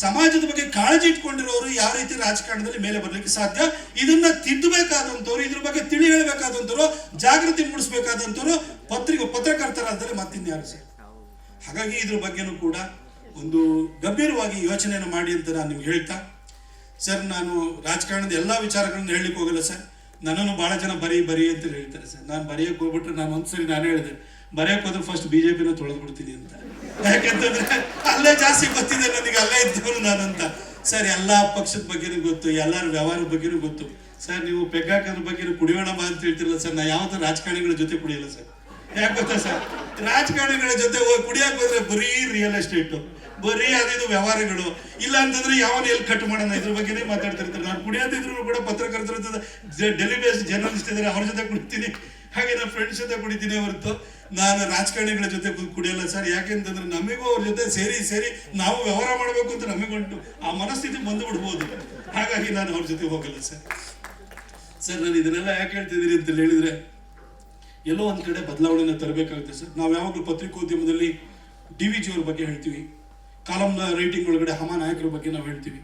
ಸಮಾಜದ ಬಗ್ಗೆ ಕಾಳಜಿ ಇಟ್ಕೊಂಡಿರೋರು ಯಾವ ರೀತಿ ರಾಜಕಾರಣದಲ್ಲಿ ಮೇಲೆ ಬರಲಿಕ್ಕೆ ಸಾಧ್ಯ? ಇದನ್ನ ತಿದ್ದಬೇಕಾದಂಥವ್ರು, ಇದ್ರ ಬಗ್ಗೆ ತಿಳಿ ಹೇಳಬೇಕಾದಂಥವ್ರು, ಜಾಗೃತಿ ಮೂಡಿಸ್ಬೇಕಾದಂಥವ್ರು ಪತ್ರಿಕೆ ಪತ್ರಕರ್ತರಾದರೆ ಮತ್ತಿನ್ಯಾರು ಸರ್? ಹಾಗಾಗಿ ಇದ್ರ ಬಗ್ಗೆನೂ ಕೂಡ ಒಂದು ಗಂಭೀರವಾಗಿ ಯೋಚನೆಯನ್ನು ಮಾಡಿ ಅಂತ ನಾನು ನಿಮ್ಗೆ ಹೇಳ್ತಾ, ಸರ್, ನಾನು ರಾಜಕಾರಣದ ಎಲ್ಲ ವಿಚಾರಗಳನ್ನು ಹೇಳಲಿಕ್ಕೆ ಹೋಗಲ್ಲ ಸರ್. ನನ್ನನ್ನು ಬಹಳ ಜನ ಬರೀ ಬರೀ ಅಂತ ಹೇಳ್ತಾರೆ ಸರ್. ನಾನು ಬರೆಯಕ್ಕೆ ಹೋಗ್ಬಿಟ್ರೆ ನಾನು ಒಂದ್ಸರಿ ನಾನು ಹೇಳಿದೆ ಬರೆಯಕ್ಕೆ ಹೋದ್ರೆ ಫಸ್ಟ್ ಬಿ ಜೆ ಪಿನ ತೊಳೆದು ಬಿಡ್ತೀನಿ ಅಂತ. ಯಾಕಂತಂದ್ರೆ ಅಲ್ಲೇ ಜಾಸ್ತಿ ಗೊತ್ತಿದೆ ನನಗೆ, ಅಲ್ಲೇ ಇದ್ದವನು ನಾನಂತ. ಸರ್, ಎಲ್ಲ ಪಕ್ಷದ ಬಗ್ಗೆನೂ ಗೊತ್ತು, ಎಲ್ಲರ ವ್ಯವಹಾರದ ಬಗ್ಗೆನೂ ಗೊತ್ತು. ಸರ್, ನೀವು ಪೆಗ್ಗಾಕದ್ರ ಬಗ್ಗೆ ಕುಡಿಯೋಣ ಬಾ ಅಂತ ಹೇಳ್ತಿರಲ್ಲ ಸರ್, ನಾ ಯಾವತ್ತೂ ರಾಜಕಾರಣಿಗಳ ಜೊತೆ ಕುಡಿಯಲ್ಲ ಸರ್. ಯಾಕೆ ಗೊತ್ತಾ ಸರ್? ರಾಜಕಾರಣಿಗಳ ಜೊತೆ ಹೋಗಿ ಕುಡಿಯಕ್ಕೆ ಬರೀ ರಿಯಲ್ ಎಸ್ಟೇಟ್ ಬರೀ ಅದಿದು ವ್ಯವಹಾರಗಳು. ಇಲ್ಲ ಅಂತಂದ್ರೆ ಯಾವನ್ ಎಲ್ಲಿ ಕಟ್ ಮಾಡೋಣ, ಇದ್ರ ಬಗ್ಗೆನೇ ಮಾತಾಡ್ತಿರ್ತಾರೆ. ನಾನು ಕುಡಿಯೋದಿದ್ರು ಕೂಡ ಪತ್ರಕರ್ತರ ಜೊತೆ ಡೆಲಿ ಬೇಸ್ ಜರ್ನಲಿಸ್ಟ್ ಇದ್ದಾರೆ, ಅವ್ರ ಜೊತೆ ಕುಡಿತೀನಿ. ಹಾಗೆ ನನ್ನ ಫ್ರೆಂಡ್ಸ್ ಜೊತೆ ಕುಡಿತೀನಿ ಹೊರತು ನಾನು ರಾಜಕಾರಣಿಗಳ ಜೊತೆ ಕುಡಿಯಲ್ಲ ಸರ್ ಯಾಕೆಂತಂದ್ರೆ ನಮಗೂ ಅವ್ರ ಜೊತೆ ಸೇರಿ ಸೇರಿ ನಾವು ವ್ಯವಹಾರ ಮಾಡಬೇಕು ಅಂತ ನಮಗುಂಟು. ಆ ಮನಸ್ಥಿತಿ ಬಂದು ಬಿಡ್ಬೋದು. ಹಾಗಾಗಿ ನಾನು ಅವ್ರ ಜೊತೆ ಹೋಗಲ್ಲ ಸರ್ ಸರ್ ನಾನು ಇದನ್ನೆಲ್ಲ ಯಾಕೆ ಹೇಳ್ತಿದ್ದೀನಿ ಅಂತ ಹೇಳಿದ್ರೆ, ಎಲ್ಲೋ ಒಂದು ಕಡೆ ಬದಲಾವಣೆನ ತರಬೇಕಾಗುತ್ತೆ ಸರ್ ನಾವು ಯಾವಾಗಲೂ ಪತ್ರಿಕೋದ್ಯಮದಲ್ಲಿ ಡಿ ವಿ ಜಿ ಅವ್ರ ಬಗ್ಗೆ ಹೇಳ್ತೀವಿ. ಕಾಲಮ್ನ ರೈಟಿಂಗ್ ಒಳಗಡೆ ಹಮ ನಾಯಕರ ಬಗ್ಗೆ ನಾವು ಹೇಳ್ತೀವಿ.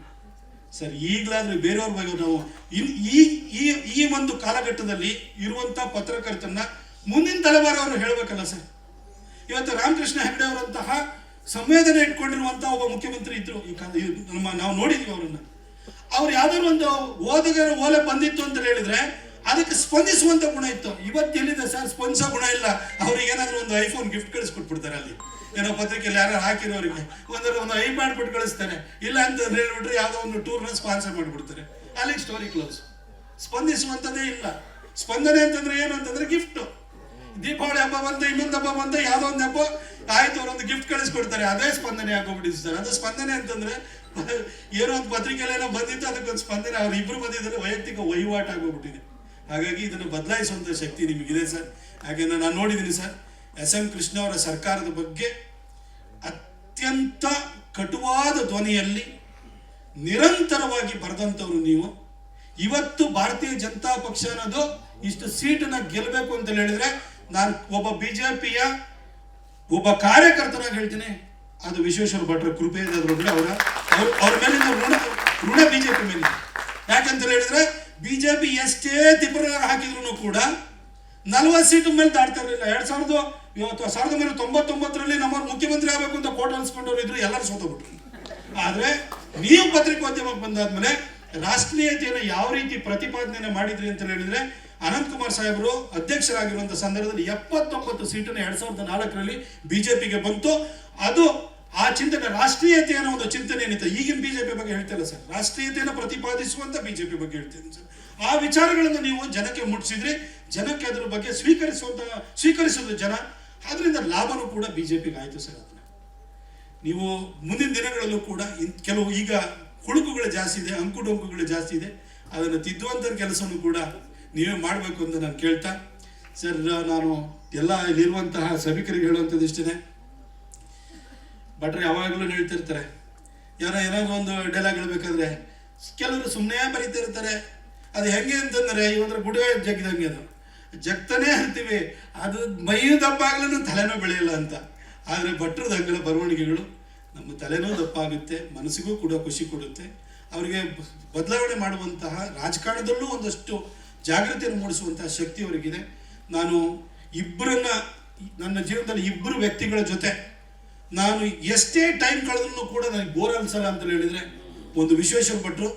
ಸರ್, ಈಗಲಾದ್ರೆ ಬೇರೆಯವ್ರ ಬಗ್ಗೆ ನಾವು ಈ ಈ ಈ ಒಂದು ಕಾಲಘಟ್ಟದಲ್ಲಿ ಇರುವಂತ ಪತ್ರಕರ್ತನ ಮುಂದಿನ ತಲೆಮಾರವರು ಹೇಳಬೇಕಲ್ಲ ಸರ್. ಇವತ್ತು ರಾಮಕೃಷ್ಣ ಹೆಗಡೆ ಅವರಂತಹ ಸಂವೇದನೆ ಇಟ್ಕೊಂಡಿರುವಂತ ಒಬ್ಬ ಮುಖ್ಯಮಂತ್ರಿ ಇದ್ರು. ಈ ಕಾಲ ನಮ್ಮ ನಾವು ನೋಡಿದ್ವಿ ಅವರನ್ನು. ಅವ್ರು ಯಾವ್ದಾದ್ರು ಒಂದು ಓದಗರ ಓಲೆ ಬಂದಿತ್ತು ಅಂತ ಹೇಳಿದ್ರೆ ಅದಕ್ಕೆ ಸ್ಪಂದಿಸುವಂತ ಗುಣ ಇತ್ತು. ಇವತ್ತು ಎಲ್ಲಿದೆ ಸರ್, ಸ್ಪಂದಿಸೋ ಗುಣ ಇಲ್ಲ. ಅವ್ರಿಗೆ ಏನಾದ್ರು ಒಂದು ಐಫೋನ್ ಗಿಫ್ಟ್ ಕಳಿಸ್ಕೊಟ್ಬಿಡ್ತಾರೆ ಅಲ್ಲಿ. ಏನೋ ಪತ್ರಿಕೆಯಲ್ಲಿ ಯಾರು ಹಾಕಿರೋರಿಗೆ. ಒಂದರ ಒಂದು ಐ ಬಿಟ್ಟು ಕಳಿಸ್ತಾರೆ ಇಲ್ಲ ಅಂತ ಹೇಳ್ಬಿಟ್ರೆ ಯಾವುದೋ ಒಂದು ಟೂರ್ನ ಸ್ಪಾನ್ಸರ್ ಮಾಡಿಬಿಡ್ತಾರೆ. ಅಲ್ಲಿ ಸ್ಟೋರಿ ಕ್ಲೋಸ್ ಸ್ಪಂದಿಸುವಂಥದ್ದೇ ಇಲ್ಲ. ಸ್ಪಂದನೆ ಅಂತಂದ್ರೆ ಏನು ಅಂತಂದ್ರೆ ಗಿಫ್ಟ್ ದೀಪಾವಳಿ ಹಬ್ಬ ಬಂತು, ಇನ್ನೊಂದು ಹಬ್ಬ ಬಂತ, ಯಾವುದೋ ಒಂದು ಹಬ್ಬ ಆಯ್ತು ಅವ್ರೊಂದು ಗಿಫ್ಟ್ ಕಳಿಸ್ಕೊಡ್ತಾರೆ. ಅದೇ ಸ್ಪಂದನೆ ಆಗೋಗ್ಬಿಟ್ಟಿದೆ ಸರ್. ಅದು ಸ್ಪಂದನೆ ಅಂತಂದ್ರೆ *laughs* ಏನೋ ಒಂದು ಪತ್ರಿಕೆಯಲ್ಲಿ ಏನೋ ಬಂದಿತ್ತು, ಅದಕ್ಕೊಂದು ಸ್ಪಂದನೆ. ಅವ್ರು ಇಬ್ರು ಬಂದಿದ್ದಾರೆ, ವೈಯಕ್ತಿಕ ವಹಿವಾಟು ಆಗೋಗ್ಬಿಟ್ಟಿದೆ. ಹಾಗಾಗಿ ಇದನ್ನು ಬದಲಾಯಿಸುವಂತ ಶಕ್ತಿ ನಿಮಗಿದೆ ಸರ್. ಹಾಗೆ ನಾನು ನೋಡಿದ್ದೀನಿ ಸರ್, ಎಸ್ ಎಂ ಕೃಷ್ಣ ಅವರ ಸರ್ಕಾರದ ಬಗ್ಗೆ ಅತ್ಯಂತ ಕಟುವಾದ ಧ್ವನಿಯಲ್ಲಿ ನಿರಂತರವಾಗಿ ಬರೆದಂಥವ್ರು ನೀವು. ಇವತ್ತು ಭಾರತೀಯ ಜನತಾ ಪಕ್ಷ ಅನ್ನೋದು ಇಷ್ಟು ಸೀಟನ್ನು ಗೆಲ್ಲಬೇಕು ಅಂತ ಹೇಳಿದ್ರೆ ನಾನು ಒಬ್ಬ ಬಿಜೆಪಿಯ ಒಬ್ಬ ಕಾರ್ಯಕರ್ತನಾಗಿ ಹೇಳ್ತೀನಿ. ಅದು ವಿಶ್ವೇಶ್ವರ ಭಟ್ರ ಕೃಪೆಯಿಂದ ಅವರ ಅವ್ರ ಮೇಲಿನ ಋಣ ಋಣ ಪಿ ಮೇಲೆ ಯಾಕಂತ ಹೇಳಿದ್ರೆ ಬಿಜೆಪಿ ಎಷ್ಟೇ ತಿಪ್ಪರ ಹಾಕಿದ್ರು ಕೂಡ ನಲ್ವತ್ತು ಸೀಟು ಮೇಲೆ ದಾಡ್ತಾ ಇರಲಿಲ್ಲ ಎರಡ್ ಸಾವಿರದ ಇವತ್ತು ಸಾವಿರದ ಒಂಬೈನೂರ ತೊಂಬತ್ತೊಂಬತ್ತರಲ್ಲಿ ನಮ್ಮ ಮುಖ್ಯಮಂತ್ರಿ ಆಗಬೇಕು ಅಂತ ಕೋಟ್ ಅನ್ಸ್ಕೊಂಡವ್ರು ಇದ್ರು, ಎಲ್ಲರೂ ಸೋತೋಗ್ಬಿಟ್ರು ಆದರೆ ನೀವು ಪತ್ರಿಕೋದ್ಯಮಕ್ಕೆ ಬಂದಾದ್ಮೇಲೆ ರಾಷ್ಟ್ರೀಯತೆಯನ್ನು ಯಾವ ರೀತಿ ಪ್ರತಿಪಾದನೆ ಮಾಡಿದ್ರಿ ಅಂತ ಹೇಳಿದ್ರೆ ಅನಂತಕುಮಾರ್ ಸಾಹೇಬರು ಅಧ್ಯಕ್ಷರಾಗಿರುವಂಥ ಸಂದರ್ಭದಲ್ಲಿ ಎಪ್ಪತ್ತೊಂಬತ್ತು ಸೀಟನ್ನು ಎರಡ್ ಸಾವಿರದ ನಾಲ್ಕರಲ್ಲಿ ಬಿಜೆಪಿಗೆ ಬಂತು. ಅದು ಆ ಚಿಂತನೆ ರಾಷ್ಟ್ರೀಯತೆ ಅನ್ನೋ ಒಂದು ಚಿಂತನೆ ಏನಿತ್ತು? ಈಗಿನ ಬಿಜೆಪಿ ಬಗ್ಗೆ ಹೇಳ್ತಿಲ್ಲ ಸರ್. ರಾಷ್ಟ್ರೀಯತೆಯನ್ನು ಪ್ರತಿಪಾದಿಸುವಂತ ಬಿಜೆಪಿ ಬಗ್ಗೆ ಹೇಳ್ತೇನೆ ಸರ್. ಆ ವಿಚಾರಗಳನ್ನು ನೀವು ಜನಕ್ಕೆ ಮುಟ್ಟಿಸಿದ್ರೆ ಜನಕ್ಕೆ ಅದರ ಬಗ್ಗೆ ಸ್ವೀಕರಿಸುವಂತ ಸ್ವೀಕರಿಸೋದು ಜನ. ಅದರಿಂದ ಲಾಭನೂ ಕೂಡ ಬಿಜೆಪಿಗೆ ಆಯಿತು ಸರ್ ಅದನ್ನ. ನೀವು ಮುಂದಿನ ದಿನಗಳಲ್ಲೂ ಕೂಡ ಕೆಲವು ಈಗ ಕುಳುಕುಗಳು ಜಾಸ್ತಿ ಇದೆ, ಅಂಕುಡೊಂಕುಗಳು ಜಾಸ್ತಿ ಇದೆ. ಅದನ್ನು ತಿದ್ದುವಂಥ ಕೆಲಸವನ್ನು ಕೂಡ ನೀವೇ ಮಾಡಬೇಕು ಅಂತ ನಾನು ಕೇಳ್ತಾ. ಸರ್, ನಾನು ಎಲ್ಲ ಇಲ್ಲಿರುವಂತಹ ಸಭಿಕರಿಗೆ ಹೇಳುವಂಥದ್ದು ಇಷ್ಟೇ ಭಟ್ರು ಯಾವಾಗಲೂ ಹೇಳ್ತಿರ್ತಾರೆ. ಯಾರೋ ಏನಾದ್ರು ಒಂದು ಡೈಲಾಗ್ ಹೇಳ್ಬೇಕಾದ್ರೆ ಕೆಲವರು ಸುಮ್ಮನೆ ಬರೀತಿರ್ತಾರೆ. ಅದು ಹೆಂಗೆ ಅಂತಂದ್ರೆ ಇವಂದ್ರ ಬುಡುವೆ ಜಗ್ಗಿದಂಗೆ ಅದು. ಜಗ್ತಾನೆ ಅಂತೀವಿ. ಅದು ಮೈಯೂ ದಪ್ಪಾಗ್ಲೂ ತಲೆನೂ ಬೆಳೆಯಲ್ಲ ಅಂತ. ಆದರೆ ಭಟ್ರದ ಹಂಗಲ ಬರವಣಿಗೆಗಳು ನಮ್ಮ ತಲೆನೂ ದಪ್ಪಾಗುತ್ತೆ, ಮನಸ್ಸಿಗೂ ಕೂಡ ಖುಷಿ ಕೊಡುತ್ತೆ. ಅವರಿಗೆ ಬದಲಾವಣೆ ಮಾಡುವಂತಹ ರಾಜಕಾರಣದಲ್ಲೂ ಒಂದಷ್ಟು ಜಾಗೃತಿಯನ್ನು ಮೂಡಿಸುವಂತಹ ಶಕ್ತಿ ಅವರಿಗಿದೆ. ನಾನು ಇಬ್ಬರನ್ನ, ನನ್ನ ಜೀವನದಲ್ಲಿ ಇಬ್ಬರು ವ್ಯಕ್ತಿಗಳ ಜೊತೆ ನಾನು ಎಷ್ಟೇ ಟೈಮ್ ಕಳೆದ್ರೂ ಕೂಡ ನನಗೆ ಬೋರ್ ಅನ್ಸಲ್ಲ ಅಂತ ಹೇಳಿದ್ರೆ ಒಂದು ವಿಶ್ವೇಶ್ವರ ಭಟ್ರು,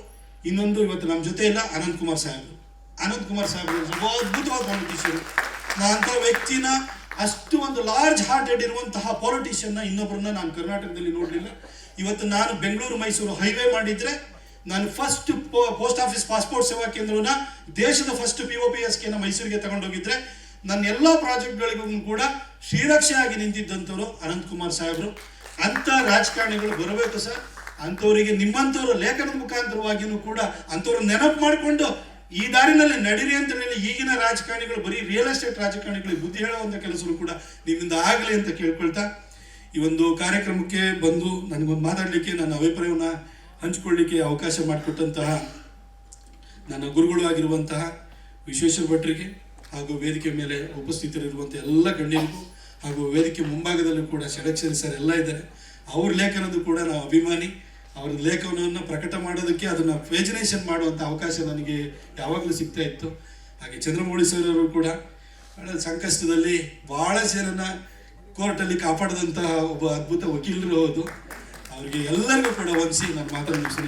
ಇನ್ನೊಂದು ಇವತ್ತು ನಮ್ಮ ಜೊತೆ ಇಲ್ಲ, ಅನಂತ್ ಕುಮಾರ್ ಸಾಹೇಬರು. ಅನಂತ್ ಕುಮಾರ್ ಸಾಹೇಬರು ಅದ್ಭುತವಾದ ಪಾಲಿಟಿಷಿಯನ್ ನಾ ಅಂಥ ವ್ಯಕ್ತಿನ ಅಷ್ಟು ಒಂದು ಲಾರ್ಜ್ ಹಾರ್ಟೆಡ್ ಇರುವಂತಹ ಪಾಲಿಟಿಷಿಯನ್ನ ಇನ್ನೊಬ್ಬರನ್ನ ನಾನು ಕರ್ನಾಟಕದಲ್ಲಿ ನೋಡಲಿಲ್ಲ. ಇವತ್ತು ನಾನು ಬೆಂಗಳೂರು, ಮೈಸೂರು ಹೈವೇ ಮಾಡಿದ್ರೆ ನಾನು first post office passport Seva ಕೇಂದ್ರವನ್ನ ದೇಶದ first P O P S ಕೆನ ಮೈಸೂರಿಗೆ ತಗೊಂಡೋಗಿದ್ರೆ ನನ್ನ ಎಲ್ಲ ಪ್ರಾಜೆಕ್ಟ್ಗಳಿಗೂ ಕೂಡ ಶ್ರೀರಕ್ಷೆಯಾಗಿ ನಿಂತಿದ್ದಂಥವ್ರು ಅನಂತ್ ಕುಮಾರ್ ಸಾಹೇಬರು. ಅಂಥ ರಾಜಕಾರಣಿಗಳು ಬರಬೇಕು ಸರ್. ಅಂಥವರಿಗೆ ನಿಮ್ಮಂಥವ್ರ ಲೇಖನದ ಮುಖಾಂತರವಾಗಿಯೂ ಕೂಡ ಅಂಥವ್ರು ನೆನಪು ಮಾಡಿಕೊಂಡು ಈ ದಾರಿನಲ್ಲಿ ನಡೀರಿ ಅಂತ ಹೇಳಿ ಈಗಿನ ರಾಜಕಾರಣಿಗಳು, ಬರೀ ರಿಯಲ್ ಎಸ್ಟೇಟ್ ರಾಜಕಾರಣಿಗಳಿಗೆ ಬುದ್ಧಿ ಹೇಳುವಂಥ ಕೆಲಸಗಳು ಕೂಡ ನಿಮ್ಮಿಂದ ಆಗಲಿ ಅಂತ ಕೇಳ್ಕೊಳ್ತಾ ಈ ಒಂದು ಕಾರ್ಯಕ್ರಮಕ್ಕೆ ಬಂದು ನನಗೊಂದು ಮಾತಾಡಲಿಕ್ಕೆ, ನನ್ನ ಅಭಿಪ್ರಾಯವನ್ನು ಹಂಚಿಕೊಳ್ಳಿಕ್ಕೆ ಅವಕಾಶ ಮಾಡಿಕೊಟ್ಟಂತಹ ನನ್ನ ಗುರುಗಳು ಆಗಿರುವಂತಹ ವಿಶ್ವೇಶ್ವರ ಭಟ್ರಿಗೆ ಹಾಗೂ ವೇದಿಕೆ ಮೇಲೆ ಉಪಸ್ಥಿತರಿರುವಂಥ ಎಲ್ಲ ಗಣ್ಯರಿಗೂ ಹಾಗೂ ವೇದಿಕೆ ಮುಂಭಾಗದಲ್ಲೂ ಕೂಡ ಷಡಕ್ಷರಿ ಸರ್ ಎಲ್ಲ ಇದ್ದಾರೆ. ಅವ್ರ ಲೇಖನದ್ದು ಕೂಡ ನಾವು ಅಭಿಮಾನಿ. ಅವ್ರ ಲೇಖನವನ್ನು ಪ್ರಕಟ ಮಾಡೋದಕ್ಕೆ ಅದನ್ನು ಪೇಜನೇಷನ್ ಮಾಡುವಂಥ ಅವಕಾಶ ನನಗೆ ಯಾವಾಗಲೂ ಸಿಗ್ತಾ ಇತ್ತು. ಹಾಗೆ ಚಂದ್ರಮೌಳಿ ಸರ್ ಅವರು ಕೂಡ ಸಂಕಷ್ಟದಲ್ಲಿ ಬಹಳ ಸೇರನ್ನ ಕೋರ್ಟಲ್ಲಿ ಕಾಪಾಡದಂತಹ ಒಬ್ಬ ಅದ್ಭುತ ವಕೀಲರು ಹೌದು. ಅವರಿಗೆ ಎಲ್ಲರಿಗೂ ಕೂಡ ವಂದಿಸಿ ನಾನು ಮಾತನ್ನು ಮುಗಿಸಿ.